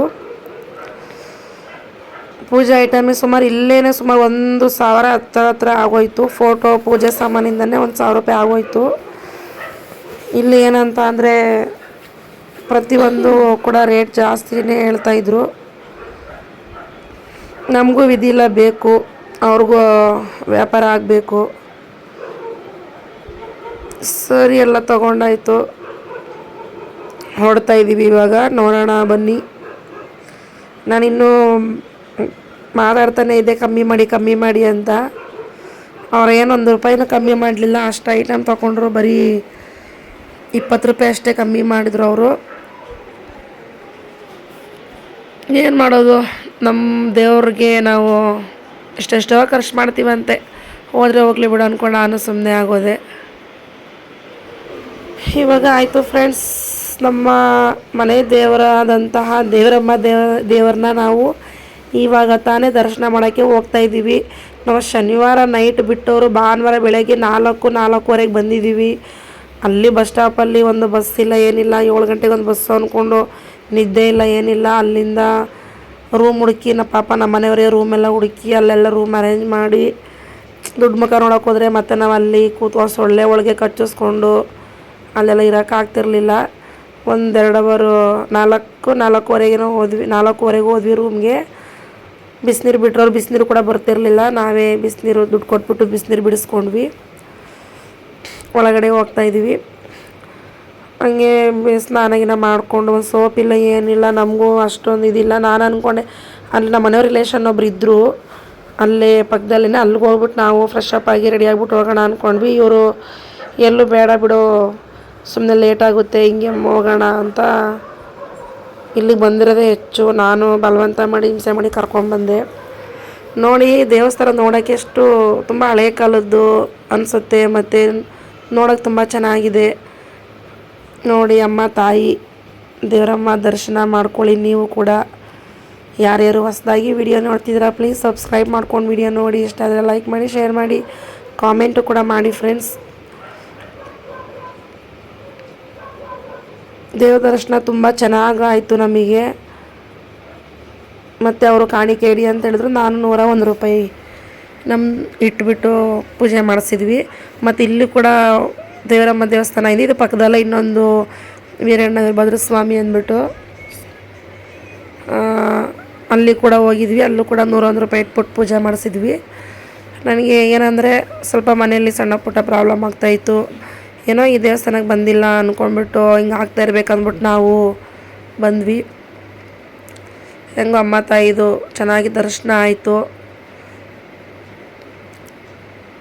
ಪೂಜೆ ಐಟಮ್ ಸುಮಾರು ಇಲ್ಲೇ ಸುಮಾರು ಒಂದು ಸಾವಿರ ಹತ್ರ ಹತ್ರ ಆಗೋಯ್ತು. ಫೋಟೋ ಪೂಜೆ ಸಾಮಾನಿಂದನೇ ಒಂದು ಸಾವಿರ ರೂಪಾಯಿ ಆಗೋಯ್ತು. ಇಲ್ಲಿ ಏನಂತ ಅಂದರೆ ಪ್ರತಿಯೊಂದು ಕೂಡ ರೇಟ್ ಜಾಸ್ತಿನೇ ಹೇಳ್ತಾಯಿದ್ರು ನಮಗೂ ವಿಧಿಲ್ಲ ಬೇಕು, ಅವ್ರಿಗೂ ವ್ಯಾಪಾರ ಆಗಬೇಕು. ಸರಿ, ಎಲ್ಲ ತಗೊಂಡಾಯಿತು. ಹೊಡ್ತಾ ಇದ್ದೀವಿ ಇವಾಗ. ನೋಡೋಣ, ಬನ್ನಿ. ನಾನಿನ್ನೂ ಮಾತಾಡ್ತಾನೆ ಇದೆ ಕಮ್ಮಿ ಮಾಡಿ ಕಮ್ಮಿ ಮಾಡಿ ಅಂತ. ಅವ್ರು ಏನೊಂದು ರೂಪಾಯಿನ ಕಮ್ಮಿ ಮಾಡಲಿಲ್ಲ. ಅಷ್ಟು ಐಟಮ್ ತೊಗೊಂಡ್ರು ಬರೀ ಇಪ್ಪತ್ತು ರೂಪಾಯಿ ಅಷ್ಟೇ ಕಮ್ಮಿ ಮಾಡಿದ್ರು ಅವರು. ಏನು ಮಾಡೋದು? ನಮ್ಮ ದೇವ್ರಿಗೆ ನಾವು ಎಷ್ಟೆಷ್ಟೋ ಖರ್ಚು ಮಾಡ್ತೀವಂತೆ. ಹೋದರೆ ಹೋಗ್ಲಿ ಬಿಡು ಅಂದ್ಕೊಂಡು ನಾನು ಸುಮ್ಮನೆ ಆಗೋದೆ. ಇವಾಗ ಆಯಿತು ಫ್ರೆಂಡ್ಸ್ ನಮ್ಮ ಮನೆ ದೇವರಾದಂತಹ ದೇವರಮ್ಮ ದೇವ, ದೇವರನ್ನ ನಾವು ಇವಾಗ ತಾನೇ ದರ್ಶನ ಮಾಡೋಕ್ಕೆ ಹೋಗ್ತಾ ಇದ್ದೀವಿ. ನಾವು ಶನಿವಾರ ನೈಟ್ ಬಿಟ್ಟವರು ಭಾನುವಾರ ಬೆಳಗ್ಗೆ ನಾಲ್ಕು, ನಾಲ್ಕೂವರೆಗೆ ಬಂದಿದ್ದೀವಿ. ಅಲ್ಲಿ ಬಸ್ ಸ್ಟಾಪಲ್ಲಿ ಒಂದು ಬಸ್ ಇಲ್ಲ, ಏನಿಲ್ಲ, ಏಳು ಗಂಟೆಗೆ ಒಂದು ಬಸ್ಸು ಅಂದ್ಕೊಂಡು ನಿದ್ದೆ ಇಲ್ಲ, ಏನಿಲ್ಲ. ಅಲ್ಲಿಂದ ರೂಮ್ ಹುಡುಕಿ ನಮ್ಮ ಪಾಪ ನಮ್ಮ ಮನೆಯವರೇ ರೂಮೆಲ್ಲ ಹುಡುಕಿ, ಅಲ್ಲೆಲ್ಲ ರೂಮ್ ಅರೇಂಜ್ ಮಾಡಿ ದುಡ್ಡು ಮುಖ ನೋಡೋಕೆ ಹೋದರೆ ಮತ್ತೆ ನಾವು ಅಲ್ಲಿ ಕೂತ್ಕೊಂಡು ಸೊಳ್ಳೆ ಒಳಗೆ ಕಚ್ಚಿಸ್ಕೊಂಡು ಅಲ್ಲೆಲ್ಲ ಇರೋಕ್ಕಾಗ್ತಿರ್ಲಿಲ್ಲ ಒಂದೆರಡು ಅವರು ನಾಲ್ಕು, ನಾಲ್ಕೂವರೆಗೇನೋ ಹೋದ್ವಿ, ನಾಲ್ಕುವರೆಗೆ ಹೋದ್ವಿ ರೂಮ್ಗೆ ಬಿಸಿನೀರು ಬಿಟ್ಟರೋರು ಬಿಸಿನೀರು ಕೂಡ ಬರ್ತಿರಲಿಲ್ಲ. ನಾವೇ ಬಿಸಿನೀರು ದುಡ್ಡು ಕೊಟ್ಬಿಟ್ಟು ಬಿಸಿನೀರು ಬಿಡಿಸ್ಕೊಂಡ್ವಿ. ಒಳಗಡೆ ಹೋಗ್ತಾಯಿದ್ವಿ ಹಂಗೆ ಸ್ನಾನ ಗಿನ ಮಾಡಿಕೊಂಡು ಒಂದು ಸೋಪ್ ಇಲ್ಲ, ಏನಿಲ್ಲ, ನಮಗೂ ಅಷ್ಟೊಂದು ಇದಿಲ್ಲ. ನಾನು ಅಂದ್ಕೊಂಡೆ ಅಲ್ಲಿ ನಮ್ಮ ಮನೆಯವ್ರ ರಿಲೇಷನ್ ಒಬ್ರು ಇದ್ದರು ಅಲ್ಲೇ ಪಕ್ಕದಲ್ಲೇ ಅಲ್ಲಿಗೆ ಹೋಗ್ಬಿಟ್ಟು ನಾವು ಫ್ರೆಶ್ ಅಪ್ ಆಗಿ ರೆಡಿ ಆಗಿಬಿಟ್ಟು ಹೋಗೋಣ ಅಂದ್ಕೊಂಡ್ವಿ ಇವರು, ಎಲ್ಲೂ ಬೇಡ ಬಿಡು ಸುಮ್ಮನೆ ಲೇಟ್ ಆಗುತ್ತೆ, ಹಿಂಗೆ ಹೋಗೋಣ ಅಂತ. ಇಲ್ಲಿಗೆ ಬಂದಿರೋದೇ ಹೆಚ್ಚು. ನಾನು ಬಲವಂತ ಮಾಡಿ, ಹಿಂಸೆ ಮಾಡಿ ಕರ್ಕೊಂಡ್ಬಂದೆ ನೋಡಿ, ದೇವಸ್ಥಾನ ನೋಡೋಕ್ಕೆ ಎಷ್ಟು, ತುಂಬ ಹಳೆ ಕಾಲದ್ದು ಅನಿಸುತ್ತೆ, ಮತ್ತು ನೋಡೋಕೆ ತುಂಬ ಚೆನ್ನಾಗಿದೆ. ನೋಡಿ ಅಮ್ಮ, ತಾಯಿ, ದೇವರಮ್ಮ, ದರ್ಶನ ಮಾಡ್ಕೊಳ್ಳಿ. ನೀವು ಕೂಡ ಯಾರ್ಯಾರು ಹೊಸದಾಗಿ ವಿಡಿಯೋ ನೋಡ್ತಿದ್ದೀರಾ ಪ್ಲೀಸ್ ಸಬ್ಸ್ಕ್ರೈಬ್ ಮಾಡ್ಕೊಂಡು ವಿಡಿಯೋ ನೋಡಿ. ಇಷ್ಟ ಆದರೆ ಲೈಕ್ ಮಾಡಿ ಶೇರ್ ಮಾಡಿ. ಕಾಮೆಂಟು ಕೂಡ ಮಾಡಿ ಫ್ರೆಂಡ್ಸ್ ದೇವ ದರ್ಶನ ತುಂಬ ಚೆನ್ನಾಗಾಯಿತು ನಮಗೆ. ಮತ್ತು ಅವರು ಕಾಣಿಕೆ ಇಡಿ ಅಂತ ಹೇಳಿದ್ರು, ನಾನು ನೂರ ಒಂದು ರೂಪಾಯಿ ನಮ್ಮ ಇಟ್ಬಿಟ್ಟು ಪೂಜೆ ಮಾಡಿಸಿದ್ವಿ. ಮತ್ತು ಇಲ್ಲಿ ಕೂಡ ದೇವರಮ್ಮ ದೇವಸ್ಥಾನ ಇದೆ. ಇದು ಪಕ್ಕದಲ್ಲೇ ಇನ್ನೊಂದು ವೀರಣ್ಣ ಭದ್ರಸ್ವಾಮಿ ಅಂದ್ಬಿಟ್ಟು ಆ, ಅಲ್ಲಿ ಕೂಡ ಹೋಗಿದ್ವಿ. ಅಲ್ಲೂ ಕೂಡ ನೂರೊಂದು ರೂಪಾಯಿ ಇಟ್ಬಿಟ್ಟು ಪೂಜೆ ಮಾಡಿಸಿದ್ವಿ. ನನಗೆ ಏನಂದರೆ ಸ್ವಲ್ಪ ಮನೆಯಲ್ಲಿ ಸಣ್ಣ ಪುಟ್ಟ ಪ್ರಾಬ್ಲಮ್ ಆಗ್ತಾಯಿತ್ತು ಏನೋ ಈ ದೇವಸ್ಥಾನಕ್ಕೆ ಬಂದಿಲ್ಲ ಅಂದ್ಕೊಂಡ್ಬಿಟ್ಟು ಹಿಂಗೆ ಆಗ್ತಾ ಇರ್ಬೇಕಂದ್ಬಿಟ್ಟು ನಾವು ಬಂದ್ವಿ. ಹೆಂಗೋ ಅಮ್ಮ ತಾಯಿದು ಚೆನ್ನಾಗಿ ದರ್ಶನ ಆಯಿತು.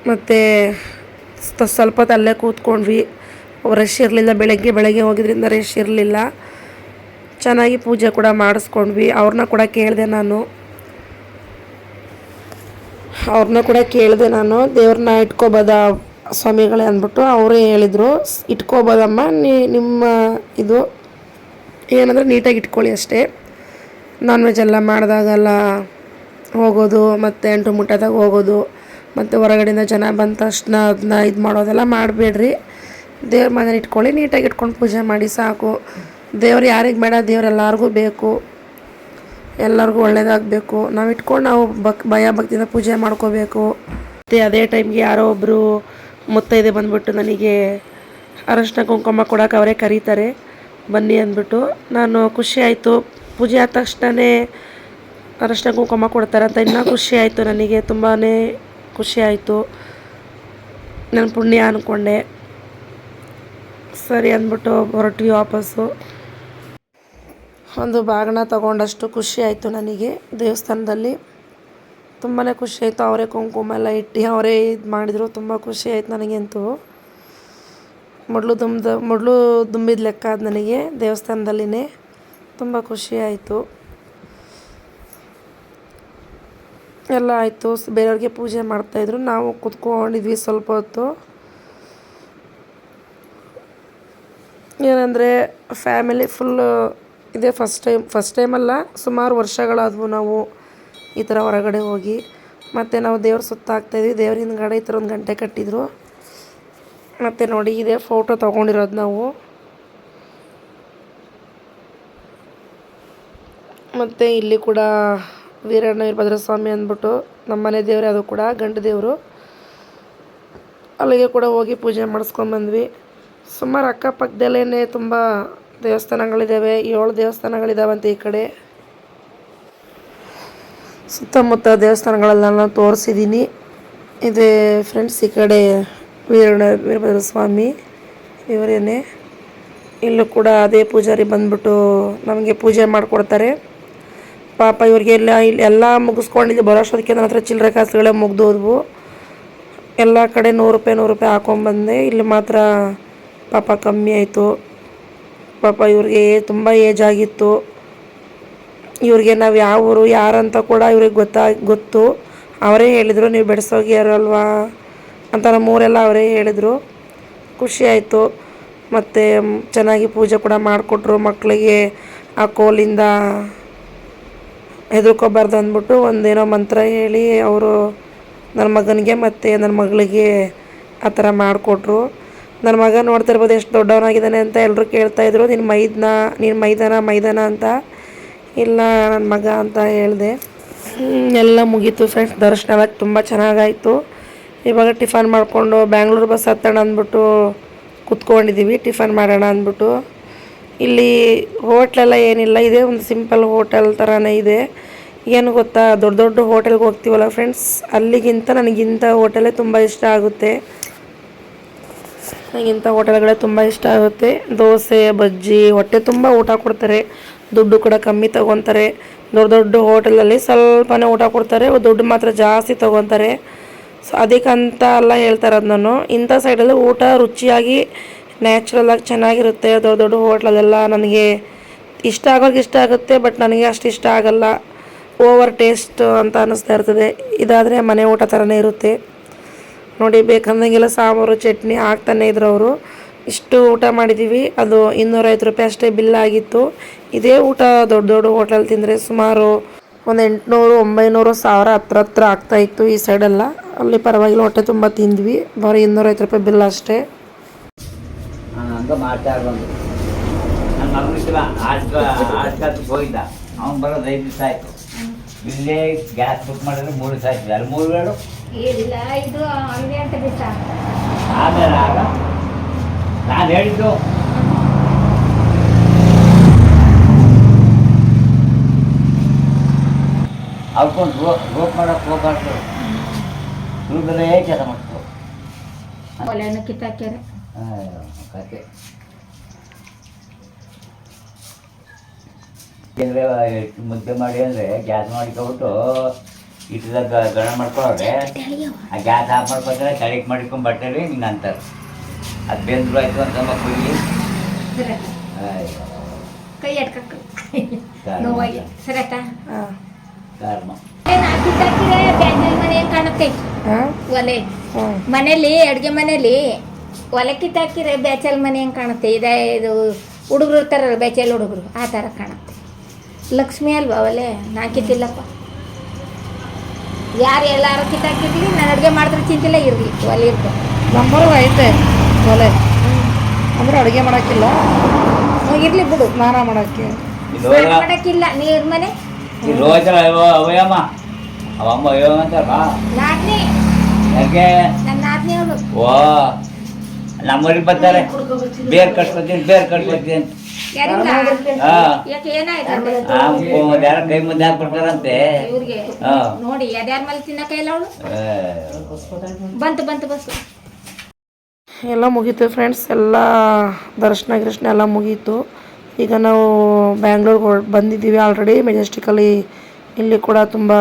ಮತ್ತು ಸ್ವಲ್ಪ ಅಲ್ಲೇ ಕೂತ್ಕೊಂಡ್ವಿ. ರಶ್ ಇರಲಿಲ್ಲ, ಬೆಳಗ್ಗೆ ಬೆಳಗ್ಗೆ ಹೋಗಿದ್ರಿಂದ ರಶ್ ಇರಲಿಲ್ಲ. ಚೆನ್ನಾಗಿ ಪೂಜೆ ಕೂಡ ಮಾಡಿಸ್ಕೊಂಡ್ವಿ. ಅವ್ರನ್ನ ಕೂಡ ಕೇಳಿದೆ ನಾನು. ಅವ್ರನ್ನ ಕೂಡ ಕೇಳಿದೆ ನಾನು. ದೇವ್ರನ್ನ ಇಟ್ಕೋಬೋದ ಸ್ವಾಮಿಗಳೇ ಅಂದ್ಬಿಟ್ಟು ಅವರೇ ಹೇಳಿದರು. ಇಟ್ಕೋಬೋದಮ್ಮ, ನೀ, ನಿಮ್ಮ ಇದು ಏನಂದರೆ ನೀಟಾಗಿ ಇಟ್ಕೊಳ್ಳಿ ಅಷ್ಟೇ. ನಾನ್ ವೆಜ್ ಎಲ್ಲ ಮಾಡಿದಾಗೆಲ್ಲ ಹೋಗೋದು, ಮತ್ತು ಎಂಟು ಮುಟ್ಟದಾಗ ಹೋಗೋದು. ಮತ್ತು ಹೊರಗಡೆಯಿಂದ ಜನ ಬಂದ ತಕ್ಷಣ ಅದನ್ನ ಇದು ಮಾಡೋದೆಲ್ಲ ಮಾಡಬೇಡ್ರಿ. ದೇವ್ರ ಮನೇಲಿ ಇಟ್ಕೊಳ್ಳಿ, ನೀಟಾಗಿ ಇಟ್ಕೊಂಡು ಪೂಜೆ ಮಾಡಿ ಸಾಕು. ದೇವ್ರು ಯಾರಿಗೆ ಬೇಡ ದೇವ್ರು ಎಲ್ಲರಿಗೂ ಬೇಕು. ಎಲ್ಲರಿಗೂ ಒಳ್ಳೆಯದಾಗಬೇಕು ನಾವು ಇಟ್ಕೊಂಡು ನಾವು ಬಕ್ ಭಯ ಭಕ್ತಿಯಿಂದ ಪೂಜೆ ಮಾಡ್ಕೋಬೇಕು. ಮತ್ತು ಅದೇ ಟೈಮ್ಗೆ ಯಾರೋ ಒಬ್ಬರು ಮುತ್ತೈದೆ ಬಂದ್ಬಿಟ್ಟು ನನಗೆ ಅರಶಿನ ಕುಂಕುಮ ಕೊಡೋಕೆ ಅವರೇ ಕರೀತಾರೆ. ಬನ್ನಿ ಅಂದ್ಬಿಟ್ಟು ನಾನು ಖುಷಿ ಆಯಿತು. ಪೂಜೆ ಆದ ತಕ್ಷಣವೇ ಅರಶಿನ ಕುಂಕುಮ ಕೊಡ್ತಾರೆ ಅಂತ ಇನ್ನೂ ಖುಷಿ ಆಯಿತು ನನಗೆ. ತುಂಬಾ ಖುಷಿ ಆಯಿತು. ನಾನು ಪುಣ್ಯ ಅಂದ್ಕೊಂಡೆ ಸರಿ ಅಂದ್ಬಿಟ್ಟು ಹೊರಟ್ವಿ ವಾಪಸ್ಸು. ಒಂದು ಬಾಗಣ ತಗೊಂಡಷ್ಟು ಖುಷಿ ಆಯಿತು ನನಗೆ ದೇವಸ್ಥಾನದಲ್ಲಿ. ತುಂಬಾ ಖುಷಿ ಆಯಿತು. ಅವರೇ ಕುಂಕುಮ ಎಲ್ಲ ಇಟ್ಟು ಅವರೇ ಇದು ಮಾಡಿದರು. ತುಂಬ ಖುಷಿ ಆಯ್ತು ನನಗಂತೂ. ಮೊಡಲು ತುಂಬ ಮೊದಲು ದುಂಬಿದ ಲೆಕ್ಕ ಅದು ನನಗೆ ದೇವಸ್ಥಾನದಲ್ಲಿನೇ. ತುಂಬ ಖುಷಿ ಆಯಿತು. ಎಲ್ಲ ಆಯಿತು. ಬೇರೆಯವ್ರಿಗೆ ಪೂಜೆ ಮಾಡ್ತಾಯಿದ್ರು ನಾವು ಕುತ್ಕೊಂಡಿದ್ವಿ ಸ್ವಲ್ಪ ಹೊತ್ತು. ಏನಂದರೆ, ಫ್ಯಾಮಿಲಿ ಫುಲ್ಲು ಇದೇ ಫಸ್ಟ್ ಟೈಮ್, ಫಸ್ಟ್ ಟೈಮಲ್ಲ ಸುಮಾರು ವರ್ಷಗಳಾದವು ನಾವು ಈ ಥರ ಹೊರಗಡೆ ಹೋಗಿ. ಮತ್ತು ನಾವು ದೇವ್ರ ಸುತ್ತ ಹಾಕ್ತಾಯಿದ್ವಿ ದೇವ್ರ ಹಿಂದ್ಗಡೆ ಈ ಥರ ಒಂದು ಗಂಟೆ ಕಟ್ಟಿದ್ರು. ಮತ್ತು ನೋಡಿ, ಇದೆ ಫೋಟೋ ತೊಗೊಂಡಿರೋದು ನಾವು. ಮತ್ತು ಇಲ್ಲಿ ಕೂಡ ವೀರಣ್ಣ ವೀರಭದ್ರ ಸ್ವಾಮಿ ಅಂದ್ಬಿಟ್ಟು ನಮ್ಮ ಮನೆ ದೇವರೇ ಅದು ಕೂಡ, ಗಂಡು ದೇವರು. ಅಲ್ಲಿಗೆ ಕೂಡ ಹೋಗಿ ಪೂಜೆ ಮಾಡಿಸ್ಕೊಂಬಂದ್ವಿ ಸುಮಾರು ಅಕ್ಕಪಕ್ಕದಲ್ಲೇ ತುಂಬ ದೇವಸ್ಥಾನಗಳಿದ್ದಾವೆ ಏಳು ದೇವಸ್ಥಾನಗಳಿದ್ದಾವಂತೆ ಈ ಕಡೆ. ಸುತ್ತಮುತ್ತ ದೇವಸ್ಥಾನಗಳೆಲ್ಲ ತೋರಿಸಿದ್ದೀನಿ ಇದೇ ಫ್ರೆಂಡ್ಸ್ ಈ ಕಡೆ ವೀರಣ್ಣ ವೀರಭದ್ರ ಸ್ವಾಮಿ ಇವರೇನೆ. ಇಲ್ಲೂ ಕೂಡ ಅದೇ ಪೂಜಾರಿ ಬಂದ್ಬಿಟ್ಟು ನಮಗೆ ಪೂಜೆ ಮಾಡಿಕೊಡ್ತಾರೆ. ಪಾಪ ಇವ್ರಿಗೆ ಎಲ್ಲ ಇಲ್ಲಿ ಎಲ್ಲ ಮುಗಿಸ್ಕೊಂಡಿದ್ದು ಬರೋಷ್ಟೋದಕ್ಕೆ ನನ್ನ ಹತ್ರ ಚಿಲ್ಲರೆ ಕಾಸುಗಳೇ ಮುಗ್ದೋದ್ವು. ಎಲ್ಲ ಕಡೆ ನೂರು ರೂಪಾಯಿ ನೂರು ರೂಪಾಯಿ ಹಾಕೊಂಬಂದೆ ಇಲ್ಲಿ ಮಾತ್ರ ಪಾಪ ಕಮ್ಮಿ ಆಯಿತು. ಪಾಪ ಇವ್ರಿಗೆ ತುಂಬ ಏಜ್ ಆಗಿತ್ತು. ಇವ್ರಿಗೆ ನಾವು ಯಾವ ಊರು, ಯಾರಂತ ಕೂಡ ಇವ್ರಿಗೆ ಗೊತ್ತಾ, ಗೊತ್ತು. ಅವರೇ ಹೇಳಿದರು, ನೀವು ಬೆಡಿಸೋಗಿ ಯಾರಲ್ವಾ ಅಂತ ನಮ್ಮೂರೆಲ್ಲ ಅವರೇ ಹೇಳಿದರು. ಖುಷಿ ಆಯಿತು. ಮತ್ತು ಚೆನ್ನಾಗಿ ಪೂಜೆ ಕೂಡ ಮಾಡಿಕೊಟ್ರು ಮಕ್ಕಳಿಗೆ ಆ ಕೋಲಿಂದ. ಹೆದರ್ಕೋಬಾರ್ದು ಅಂದ್ಬಿಟ್ಟು ಒಂದೇನೋ ಮಂತ್ರ ಹೇಳಿ ಅವರು ನನ್ನ ಮಗನಿಗೆ ಮತ್ತು ನನ್ನ ಮಗಳಿಗೆ ಆ ಥರ ಮಾಡಿಕೊಟ್ರು. ನನ್ನ ಮಗ ನೋಡ್ತಿರ್ಬೋದು ಎಷ್ಟು ದೊಡ್ಡವನಾಗಿದ್ದಾನೆ ಅಂತ ಎಲ್ಲರೂ ಕೇಳ್ತಾಯಿದ್ರು ನಿನ್ನ ಮೈದನ ನಿನ್ನ ಮೈದಾನ ಮೈದಾನ ಅಂತ. ಇಲ್ಲ, ನನ್ನ ಮಗ ಅಂತ ಹೇಳಿದೆ. ಎಲ್ಲ ಮುಗೀತು ಫ್ರೆಂಡ್ಸ್ ದರ್ಶನ ಎಲ್ಲ ತುಂಬ ಚೆನ್ನಾಗಾಯಿತು. ಇವಾಗ ಟಿಫನ್ ಮಾಡಿಕೊಂಡು ಬ್ಯಾಂಗ್ಳೂರು ಬಸ್ ಹತ್ತೋಣ ಅಂದ್ಬಿಟ್ಟು ಕುತ್ಕೊಂಡಿದ್ದೀವಿ ಟಿಫನ್ ಮಾಡೋಣ ಅಂದ್ಬಿಟ್ಟು. ಇಲ್ಲಿ ಹೋಟ್ಲೆಲ್ಲ ಏನಿಲ್ಲ, ಇದೆ ಒಂದು ಸಿಂಪಲ್ ಹೋಟೆಲ್ ಥರನೇ ಇದೆ. ಏನು ಗೊತ್ತಾ, ದೊಡ್ಡ ದೊಡ್ಡ ಹೋಟೆಲ್ಗೆ ಹೋಗ್ತೀವಲ್ಲ ಫ್ರೆಂಡ್ಸ್ ಅಲ್ಲಿಗಿಂತ ನನಗಿಂಥ ಹೋಟೆಲೇ ತುಂಬ ಇಷ್ಟ ಆಗುತ್ತೆ. ನನಗಿಂಥ ಹೋಟೆಲ್ಗಳೇ ತುಂಬ ಇಷ್ಟ ಆಗುತ್ತೆ. ದೋಸೆ, ಬಜ್ಜಿ, ಹೊಟ್ಟೆ ತುಂಬ ಊಟ ಕೊಡ್ತಾರೆ. ದುಡ್ಡು ಕೂಡ ಕಮ್ಮಿ ತೊಗೊತಾರೆ. ದೊಡ್ಡ ದೊಡ್ಡ ಹೋಟೆಲಲ್ಲಿ ಸ್ವಲ್ಪನೇ ಊಟ ಕೊಡ್ತಾರೆ, ದುಡ್ಡು ಮಾತ್ರ ಜಾಸ್ತಿ ತೊಗೊತಾರೆ. ಸೊ ಅದಕ್ಕಂತ ಎಲ್ಲ ಹೇಳ್ತಾರೆ ಇರೋದು ನಾನು. ಇಂಥ ಸೈಡಲ್ಲಿ ಊಟ ರುಚಿಯಾಗಿ ನ್ಯಾಚುರಲಾಗಿ ಚೆನ್ನಾಗಿರುತ್ತೆ, ದೊಡ್ಡ ದೊಡ್ಡ ಹೋಟ್ಲಲ್ಲೆಲ್ಲ ನನಗೆ ಇಷ್ಟ ಆಗೋರಿಗೆ ಇಷ್ಟ ಆಗುತ್ತೆ, ಬಟ್ ನನಗೆ ಅಷ್ಟು ಇಷ್ಟ ಆಗಲ್ಲ. ಓವರ್ ಟೇಸ್ಟ್ ಅಂತ ಅನ್ನಿಸ್ತಾ ಇರ್ತದೆ. ಇದಾದರೆ ಮನೆ ಊಟ ಥರನೇ ಇರುತ್ತೆ. ನೋಡಿ, ಬೇಕಂದಂಗೆಲ್ಲ ಸಾಂಬಾರು, ಚಟ್ನಿ ಹಾಕ್ತಾನೆ ಇದ್ರು ಅವರು. ಇಷ್ಟು ಊಟ ಮಾಡಿದ್ದೀವಿ ಅದು ಇನ್ನೂರೈವತ್ತು ರೂಪಾಯಿ ಅಷ್ಟೇ ಬಿಲ್ ಆಗಿತ್ತು. ಇದೇ ಊಟ ದೊಡ್ಡ ದೊಡ್ಡ ಹೋಟೆಲ್ ತಿಂದರೆ ಸುಮಾರು ಒಂದು ಎಂಟುನೂರು, ಒಂಬೈನೂರು, ಸಾವಿರ ಹತ್ರ ಹತ್ರ ಆಗ್ತಾಯಿತ್ತು ಈ ಸೈಡೆಲ್ಲ ಅಲ್ಲಿ ಪರವಾಗಿಲ್ಲ, ಹೊಟ್ಟೆ ತುಂಬ ತಿಂದ್ವಿ. ಬರೀ ಇನ್ನೂರೈವತ್ತು ರೂಪಾಯಿ ಬಿಲ್ ಅಷ್ಟೇ. ಹಂಗ ಬಂದು ನನ್ನ ಮಗನಿಲ್ಲ ಆಸ್ಪತ್ರೆ ಆಸ್ಕತ್ರೆಗೆ ಹೋಗಿದ್ದ. ಅವ್ನು ಬರೋದು ಐದು ದಿವಸ ಆಯಿತು. ಇಲ್ಲೇ ಗ್ಯಾಸ್ ಬುಕ್ ಮಾಡಿದ್ರೆ ಮೂರು ದಿವಸ ಆಯ್ತು. ಅಲ್ಲಿ ಮೂರು ಬೇಡ ಇಲ್ಲ ಇದು ಅಂತ ಬಿಟ್ಟ. ಆಮೇಲೆ ಆಗ ನಾನು ಹೇಳಿದ್ದು. ಅವ್ಕೊಂಡು ರೋ ರೋಪ್ ಮಾಡೋಕೆ ಹೋಗ್ಬಾರ್ದು. ದುರ್ಗದೇ ಕೆಲಸ ಮಾಡ್ತು ಕಿತ್ತಾಕ್ಯಾರ. ಕತೆ ಅಂದರೆ ಮುದ್ದೆ ಮಾಡಿ ಅಂದರೆ ಗ್ಯಾಸ್ ಮಾಡ್ಕೊಬಿಟ್ಟು ಇಟ್ಟದಾಗ ಗಣ ಮಾಡ್ಕೊಳ್ಳೋರೆ ಆ ಗ್ಯಾಸ್ ಆಫ್ ಮಾಡ್ಕೊತಾರೆ ತಳಿಗೆ ಮಾಡ್ಕೊಂಡು ಬಟ್ಟೆಲಿ ಹಿಂಗೆ ಅಂತಾರೆ. ಅದು ಬೆಂದ್ರು ಆಯ್ತು ಅಂತ ಮಕ್ಕಳಿಗೆ ಕೈ ಕಾರಣ. ನೋವಾಗಿ. ಸರತಾ ಹಾಂ. ಕಾರಣ ಕಿತ್ತಾಕಿದ್ರೆ ಬ್ಯಾಂಗಲ್ ಮನೆ ಕಾಣುತ್ತೆ? ಹಾಂ? ಒಲೆ. ಹ್ಞೂ ಮನೇಲಿ ಅಡುಗೆ ಮನೇಲಿ ಒಲೆ ಕಿತ್ತಾಕಿದ್ರೆ ಬ್ಯಾಚಲ್ ಮನೆ ಹೆಂಗೆ ಕಾಣುತ್ತೆ? ಇದೇ ಇದು ಹುಡುಗರು ಇರ್ತಾರಲ್ಲ ಬ್ಯಾಚಲ್ ಹುಡುಗರು ಆ ಥರ ಕಾಣುತ್ತೆ. ಲಕ್ಷ್ಮಿ ಅಲ್ವಾ ಒಲೆ? ನಾ ಕಿತ್ತಿಲ್ಲಪ್ಪ ಯಾರು ಎಲ್ಲಾರು ಕಿತ್ತಾಕಿರ್ಲಿ ನಾನು ಅಡುಗೆ ಮಾಡಿದ್ರೆ ಚಿಂತಿಲ್ಲ ಇರಲಿ. ಒಲೆ ಇರ್ತು ನಂಬರು ಐತೆ ಒಲೆ. ಅಂದ್ರೆ ಅಡುಗೆ ಮಾಡೋಕ್ಕಿಲ್ಲ. ಇರ್ಲಿ ಬಿಡು. ಸ್ನಾನ ಮಾಡೋಕ್ಕೆ. ಮಾಡೋಕ್ಕಿಲ್ಲ ನೀರ್ ಮನೆ. ನಾದ್ನಿ. ನನ್ನ ನಾದ್ನಿ ಅವಳು. ಓ. ನಮ್ಮೂರಿಗೆ ಬರ್ತಾರೆ. ಬೇರ್ ಕಟ್ಕೊತೀನಿ ಬೇರ್ ಕಟ್ಕೊತೀನಿ ಅಂತ. ಯಾರ ಕೈ ಮುಂದೆ ಹಾಕ್ಬಿಡ್ತಾರಂತೆ ನೋಡಿ ಯಾರ್ಯಾರ ಮೇಲೆ ತಿನ್ನಕ ಇಲ್ಲ ಅವಳು? ಬಂತು ಬಂತು ಬಸ್ ಎಲ್ಲ ಮುಗೀತು ಫ್ರೆಂಡ್ಸ್ ಎಲ್ಲ ದರ್ಶನ ಗಿರ್ಶನ ಎಲ್ಲ ಮುಗೀತು. ಈಗ ನಾವು ಬ್ಯಾಂಗ್ಳೂರ್ಗೆ ಹೊರ ಬಂದಿದ್ದೀವಿ ಆಲ್ರೆಡಿ ಮೆಜೆಸ್ಟಿಕಲ್ಲಿ ಇಲ್ಲಿ ಕೂಡ ತುಂಬ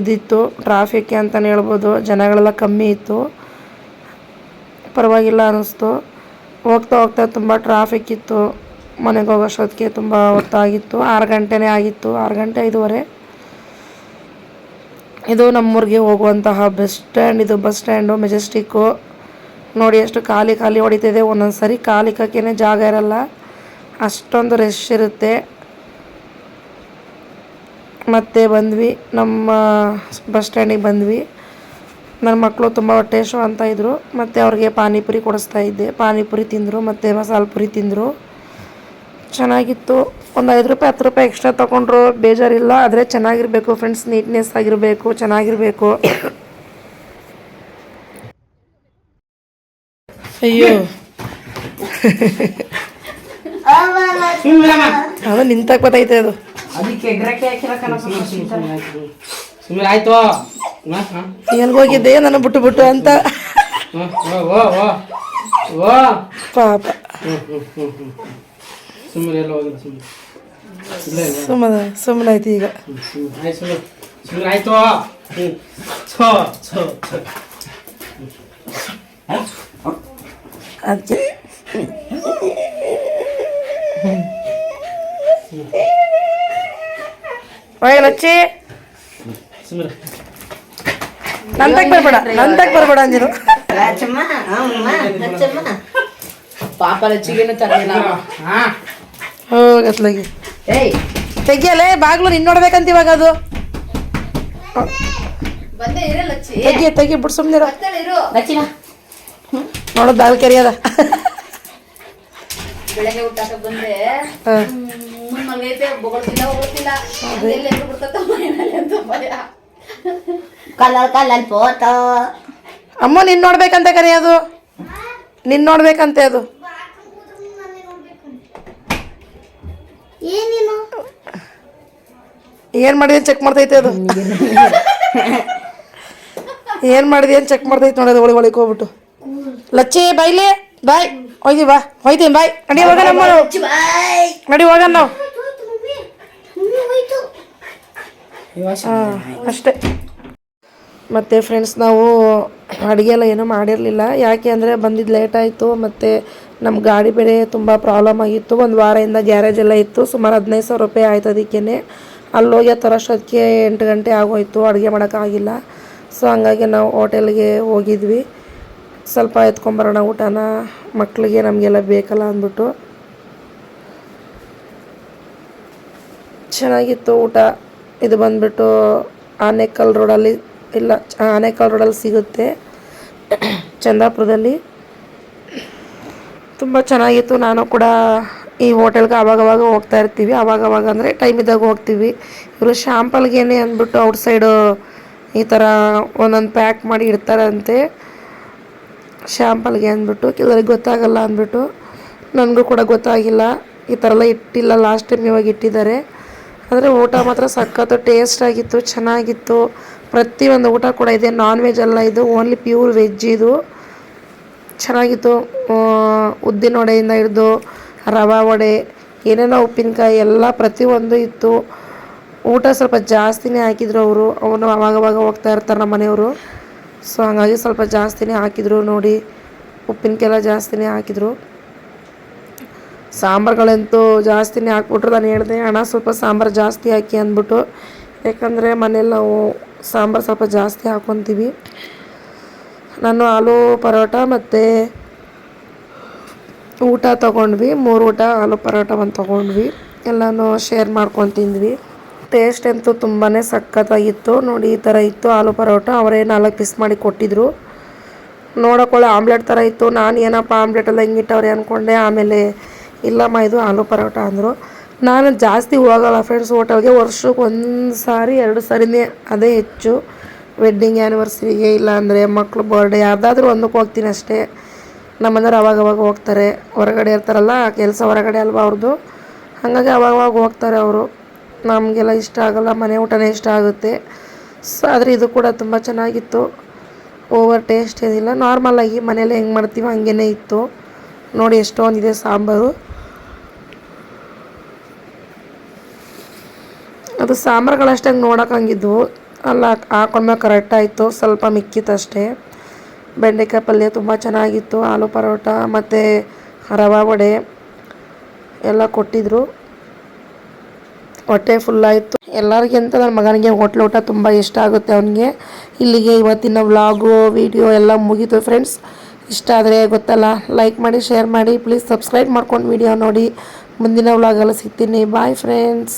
ಇದಿತ್ತು. ಟ್ರಾಫಿಕ್ ಅಂತಲೇ ಹೇಳ್ಬೋದು. ಜನಗಳೆಲ್ಲ ಕಮ್ಮಿ ಇತ್ತು. ಪರವಾಗಿಲ್ಲ ಅನ್ನಿಸ್ತು. ಹೋಗ್ತಾ ಹೋಗ್ತಾ ತುಂಬ ಟ್ರಾಫಿಕ್ ಇತ್ತು. ಮನೆಗೆ ಹೋಗೋಷ್ಟೊತ್ತಿಗೆ ತುಂಬ ಹೊತ್ತಾಗಿತ್ತು. ಆರು ಗಂಟೆನೇ ಆಗಿತ್ತು. ಆರು ಗಂಟೆ ಐದುವರೆ. ಇದು ನಮ್ಮೂರಿಗೆ ಹೋಗುವಂತಹ ಬಸ್ ಸ್ಟ್ಯಾಂಡ್ ಇದು ಬಸ್ ಸ್ಟ್ಯಾಂಡು ಮೆಜೆಸ್ಟಿಕ್ಕು ನೋಡಿ ಎಷ್ಟು ಖಾಲಿ ಖಾಲಿ ಹೊಡಿತಿದೆ. ಒಂದೊಂದು ಸರಿ ಕಾಲಿಕ್ಕೇನೆ ಜಾಗ ಇರಲ್ಲ. ಅಷ್ಟೊಂದು ರಶ್ ಇರುತ್ತೆ. ಮತ್ತೆ ಬಂದ್ವಿ. ನಮ್ಮ ಬಸ್ ಸ್ಟ್ಯಾಂಡಿಗೆ ಬಂದ್ವಿ. ನನ್ನ ಮಕ್ಕಳು ತುಂಬ ಹೊಟ್ಟೆ ಶೋ ಅಂತ ಇದ್ದರು ಮತ್ತು ಅವ್ರಿಗೆ ಪಾನಿಪುರಿ ಕೊಡಿಸ್ತಾ ಇದ್ದೆ. ಪಾನಿಪುರಿ ತಿಂದರು ಮತ್ತು ಮಸಾಲೆ ಪುರಿ ತಿಂದರು. ಚೆನ್ನಾಗಿತ್ತು. ಒಂದು ಐದು ರೂಪಾಯಿ ಹತ್ತು ರೂಪಾಯಿ ಎಕ್ಸ್ಟ್ರಾ ತೊಗೊಂಡ್ರು ಬೇಜಾರಿಲ್ಲ. ಆದರೆ ಚೆನ್ನಾಗಿರಬೇಕು ಫ್ರೆಂಡ್ಸ್ ನೀಟ್ನೆಸ್ ಆಗಿರಬೇಕು ಚೆನ್ನಾಗಿರಬೇಕು. ಅಯ್ಯೋ. ಅದು ನಿಂತಾಗ ಬತ್ತೈತೆ ಅದು. ಸುಮ್ಮನೆ ಆಯ್ತು. ಹೋಗಿದ್ದೆ? ನಾನು ಬಿಟ್ಟು ಬಿಟ್ಟು ಅಂತ. ಪಾಪ. ಸುಮ್ಮನೆ ಎಲ್ಲ ಹೋಗಿಲ್ಲ ಸುಮ್ಮನೆ ಸುಮ್ಮನೆ ಸುಮ್ಮನೆ ಆಯ್ತು ಈಗ. ಸುಮ್ಮನೆ ಆಯ್ತು ಹ್ಞೂ ಛೋ ಛೋ ಛೋ. ಅದಕ್ಕೆ ಓಯ್ ಲಚ್ಚಿ ಸುಮ್ಮನೆ ನಂತಕ್ ಬರ್ಬೇಡ ನಂತಕ್ ಬರ್ಬೇಡ ಅಂದಿರು. ಪಾಪ ಲಚ್ಚಿಗೇನು ತರಲಿಲ್ಲ ಹಾಂ. ಹೋಗತ್ಲಾಗಿ ಏಯ್. ತೆಗಿಯಲೇ ಬಾಗ್ಲು ನಿನ್ ನೋಡ್ಬೇಕಂತ ಇವಾಗ ಅದು. ತೆಗಿ ತೆಗಿ ಬಿಡ್ ಲಚ್ಚಿನ. ನೋಡೋದು ಬಾಲ್ ಕೆರಿಯದ ಬೆಳಗ್ಗೆ ಊಟಕ್ಕೆ ಬಂದೆ. ಬೊಗಳ್ತಿಲ್ಲ ಬಿಡ್ತತ್ತ ಅಂತ ಭಯ. ಅಮ್ಮ ನಿನ್ ನೋಡ್ಬೇಕಂತ ಅದು. ನಿನ್ ನೋಡ್ಬೇಕಂತೆ ಅದು. ಏನೇನು? ಏನ್ ಮಾಡಿದೆ ಚೆಕ್ ಮಾಡ್ತೈತೆ ಅದು. ಏನ್ ಮಾಡಿದೆ ಏನು ಚೆಕ್ ಮಾಡ್ತೈತೆ ನೋಡೋದು ಒಳಗೆ ಒಳಗೆ ಹೋಗ್ಬಿಟ್ಟು. ಲಚ್ಚಿ ಬೈಲಿ. ಬಾಯ್. ಹೋಯ್ತೀವಿ ಬಾ. ಹೋಯ್ತೀನಿ ಬಾಯ್. ನಡಿ ಹೋಗೋಣ ನಡಿ ಹೋಗೋಣ ನಾವು. ಅಷ್ಟೇ. ಮತ್ತು ಫ್ರೆಂಡ್ಸ್ ನಾವು ಅಡುಗೆ ಎಲ್ಲ ಏನೂ ಮಾಡಿರಲಿಲ್ಲ. ಯಾಕೆ ಅಂದರೆ ಬಂದಿದ್ದು ಲೇಟ್ ಆಯಿತು. ಮತ್ತು ನಮ್ಮ ಗಾಡಿ ಬೆಳೆ ತುಂಬ ಪ್ರಾಬ್ಲಮ್ ಆಗಿತ್ತು. ಒಂದು ವಾರದಿಂದ ಗ್ಯಾರೇಜ್ ಎಲ್ಲ ಇತ್ತು. ಸುಮಾರು ಹದಿನೈದು ಸಾವಿರ ರೂಪಾಯಿ ಆಯ್ತು ಅದಕ್ಕೇ ಅಲ್ಲೋಗಿ ತರೋಷ್ಟೊತ್ತಿಗೆ ಎಂಟು ಗಂಟೆ ಆಗೋಯ್ತು. ಅಡುಗೆ ಮಾಡೋಕ್ಕಾಗಿಲ್ಲ ಸೊ ಹಂಗಾಗಿ ನಾವು ಹೋಟೆಲ್ಗೆ ಹೋಗಿದ್ವಿ. ಸ್ವಲ್ಪ ಎತ್ಕೊಂಬರೋಣ ಊಟನ ಮಕ್ಕಳಿಗೆ ನಮಗೆಲ್ಲ ಬೇಕಲ್ಲ ಅಂದ್ಬಿಟ್ಟು. ಚೆನ್ನಾಗಿತ್ತು ಊಟ. ಇದು ಬಂದ್ಬಿಟ್ಟು ಆನೇಕಲ್ ರೋಡಲ್ಲಿ ಇಲ್ಲ ಆನೇಕಲ್ ರೋಡಲ್ಲಿ ಸಿಗುತ್ತೆ. ಚಂದಾಪುರದಲ್ಲಿ. ತುಂಬ ಚೆನ್ನಾಗಿತ್ತು. ನಾನು ಕೂಡ ಈ ಹೋಟೆಲ್ಗೆ ಅವಾಗವಾಗ ಹೋಗ್ತಾ ಇರ್ತೀವಿ. ಅವಾಗವಾಗ ಅಂದರೆ ಟೈಮ್ ಇದ್ದಾಗ ಹೋಗ್ತೀವಿ. ಇವರು ಶಾಂಪಲ್ಗೇನೆ ಅಂದ್ಬಿಟ್ಟು ಔಟ್ ಸೈಡು ಈ ಥರ ಒಂದೊಂದು ಪ್ಯಾಕ್ ಮಾಡಿ ಇಡ್ತಾರಂತೆ. ಶಾಂಪಲ್ಗೆ ಅಂದ್ಬಿಟ್ಟು, ಕೆಲವರಿಗೆ ಗೊತ್ತಾಗಲ್ಲ ಅಂದ್ಬಿಟ್ಟು. ನನಗೂ ಕೂಡ ಗೊತ್ತಾಗಿಲ್ಲ. ಈ ಥರ ಎಲ್ಲ ಇಟ್ಟಿಲ್ಲ. ಲಾಸ್ಟ್ ಟೈಮ್ ಇವಾಗ ಇಟ್ಟಿದ್ದಾರೆ. ಆದರೆ ಊಟ ಮಾತ್ರ ಸಖತ್ತು ಟೇಸ್ಟ್ ಆಗಿತ್ತು, ಚೆನ್ನಾಗಿತ್ತು. ಪ್ರತಿಯೊಂದು ಊಟ ಕೂಡ ಇದೆ ನಾನ್ ವೆಜ್ ಅಲ್ಲ ಇದು ಓನ್ಲಿ ಪ್ಯೂರ್ ವೆಜ್ ಇದು. ಚೆನ್ನಾಗಿತ್ತು. ಉದ್ದಿನ ವಡೆಯಿಂದ ಹಿಡಿದು ರವಾ ವಡೆ, ಏನೇನೋ ಉಪ್ಪಿನಕಾಯಿ ಎಲ್ಲ ಪ್ರತಿಯೊಂದು ಇತ್ತು. ಊಟ ಸ್ವಲ್ಪ ಜಾಸ್ತಿನೇ ಹಾಕಿದ್ರು ಅವರು. ಅವನು ಅವಾಗವಾಗ ಹೋಗ್ತಾ ಇರ್ತಾರೆ ನಮ್ಮ ಮನೆಯವರು. ಸೊ ಹಾಗಾಗಿ ಸ್ವಲ್ಪ ಜಾಸ್ತಿನೇ ಹಾಕಿದ್ರು ನೋಡಿ. ಉಪ್ಪಿನಕಾಯೆಲ್ಲ ಜಾಸ್ತಿನೇ ಹಾಕಿದ್ರು. ಸಾಂಬಾರುಗಳಂತೂ ಜಾಸ್ತಿನೇ ಹಾಕ್ಬಿಟ್ರು. ನಾನು ಹೇಳಿದೆ, ಅಣ್ಣ, ಸ್ವಲ್ಪ ಸಾಂಬಾರು ಜಾಸ್ತಿ ಹಾಕಿ ಅಂದ್ಬಿಟ್ಟು. ಯಾಕಂದರೆ ಮನೇಲಿ ನಾವು ಸಾಂಬಾರು ಸ್ವಲ್ಪ ಜಾಸ್ತಿ ಹಾಕ್ಕೊತೀವಿ ನಾನು ಆಲೂ ಪರೋಟ ಮತ್ತು ಊಟ ತೊಗೊಂಡ್ವಿ. ಮೂರು ಊಟ ಆಲೂ ಪರೋಟ ಒಂದು ತೊಗೊಂಡ್ವಿ. ಎಲ್ಲನೂ ಶೇರ್ ಮಾಡ್ಕೊಂಡು ತಿಂದ್ವಿ. ಟೇಸ್ಟ್ ಅಂತೂ ತುಂಬಾ ಸಖತ್ತಾಗಿತ್ತು. ನೋಡಿ, ಈ ಥರ ಇತ್ತು ಆಲೂ ಪರೋಟ. ಅವರೇ ನಾಲ್ಕು ಪೀಸ್ ಮಾಡಿ ಕೊಟ್ಟಿದ್ರು. ನೋಡೋಕೊಳ್ಳೆ ಆಮ್ಲೆಟ್ ಥರ ಇತ್ತು. ನಾನು ಏನಪ್ಪ ಆಮ್ಲೆಟ್ ಎಲ್ಲ ಹಿಂಗಿಟ್ಟವ್ರೆ ಅಂದ್ಕೊಂಡೆ ಆಮೇಲೆ ಇಲ್ಲಮ್ಮ, ಇದು ಆಲೂ ಪರೋಟ ಅಂದರು. ನಾನು ಜಾಸ್ತಿ ಹೋಗಲ್ಲ ಫ್ರೆಂಡ್ಸ್ ಹೋಟೆಲ್ಗೆ ವರ್ಷಕ್ಕೆ ಒಂದು ಸಾರಿ, ಎರಡು ಸಾರಿನೇ ಅದೇ ಹೆಚ್ಚು. ವೆಡ್ಡಿಂಗ್ ಆ್ಯನಿವರ್ಸರಿಗೆ ಇಲ್ಲ ಅಂದರೆ ಮಕ್ಕಳು ಬರ್ಡೇ ಯಾವುದಾದ್ರೂ ಒಂದಕ್ಕೆ ಹೋಗ್ತೀನಿ ಅಷ್ಟೇ. ನಮ್ಮನೆಯವ್ರು ಅವಾಗ ಅವಾಗ ಹೋಗ್ತಾರೆ. ಹೊರಗಡೆ ಇರ್ತಾರಲ್ಲ, ಕೆಲಸ ಹೊರಗಡೆ ಅಲ್ವಾ ಅವ್ರದ್ದು ಹಾಗಾಗಿ ಅವಾಗವಾಗ ಹೋಗ್ತಾರೆ ಅವರು. ನಮಗೆಲ್ಲ ಇಷ್ಟ ಆಗಲ್ಲ, ಮನೆ ಊಟನೇ ಇಷ್ಟ ಆಗುತ್ತೆ. ಸೊ, ಆದರೆ ಇದು ಕೂಡ ತುಂಬ ಚೆನ್ನಾಗಿತ್ತು. ಓವರ್ ಟೇಸ್ಟ್ ಏನಿಲ್ಲ. ನಾರ್ಮಲಾಗಿ ಮನೇಲಿ ಹೆಂಗೆ ಮಾಡ್ತೀವೋ ಹಂಗೇ ಇತ್ತು. ನೋಡಿ, ಎಷ್ಟೊಂದಿದೆ ಸಾಂಬಾರು. ಅದು ಸಾಂಬಾರುಗಳಷ್ಟೇ ನೋಡೋಕೆ ಹಂಗಿದ್ವು ಅಲ್ಲ, ಹಾಕೊಂಡ್ಮೇಲೆ ಕರೆಕ್ಟ್ ಆಯಿತು. ಸ್ವಲ್ಪ ಮಿಕ್ಕಿತ್ತು ಅಷ್ಟೇ ಬೆಂಡೆಕಾಯಿ ಪಲ್ಯ ತುಂಬ ಚೆನ್ನಾಗಿತ್ತು, ಆಲೂ ಪರೋಟ, ಮತ್ತು ರವಾ ವಡೆ ಎಲ್ಲ ಕೊಟ್ಟಿದ್ದರು ಹೊಟ್ಟೆ ಫುಲ್ಲಾಯಿತು ಎಲ್ಲರಿಗಿಂತ ನನ್ನ ಮಗನಿಗೆ ಹೋಟ್ಲ್ ಊಟ ತುಂಬ ಇಷ್ಟ ಆಗುತ್ತೆ ಅವನಿಗೆ. ಇಲ್ಲಿಗೆ ಇವತ್ತಿನ ವ್ಲಾಗು, ವಿಡಿಯೋ ಎಲ್ಲ ಮುಗೀತು ಫ್ರೆಂಡ್ಸ್ ಇಷ್ಟ ಆದರೆ ಗೊತ್ತಲ್ಲ ಲೈಕ್ ಮಾಡಿ ಶೇರ್ ಮಾಡಿ ಪ್ಲೀಸ್ ಸಬ್ಸ್ಕ್ರೈಬ್ ಮಾಡ್ಕೊಂಡು ವೀಡಿಯೋ ನೋಡಿ. ಮುಂದಿನ ವ್ಲಾಗಲ್ಲಿ ಸಿಗ್ತೀನಿ. Bye friends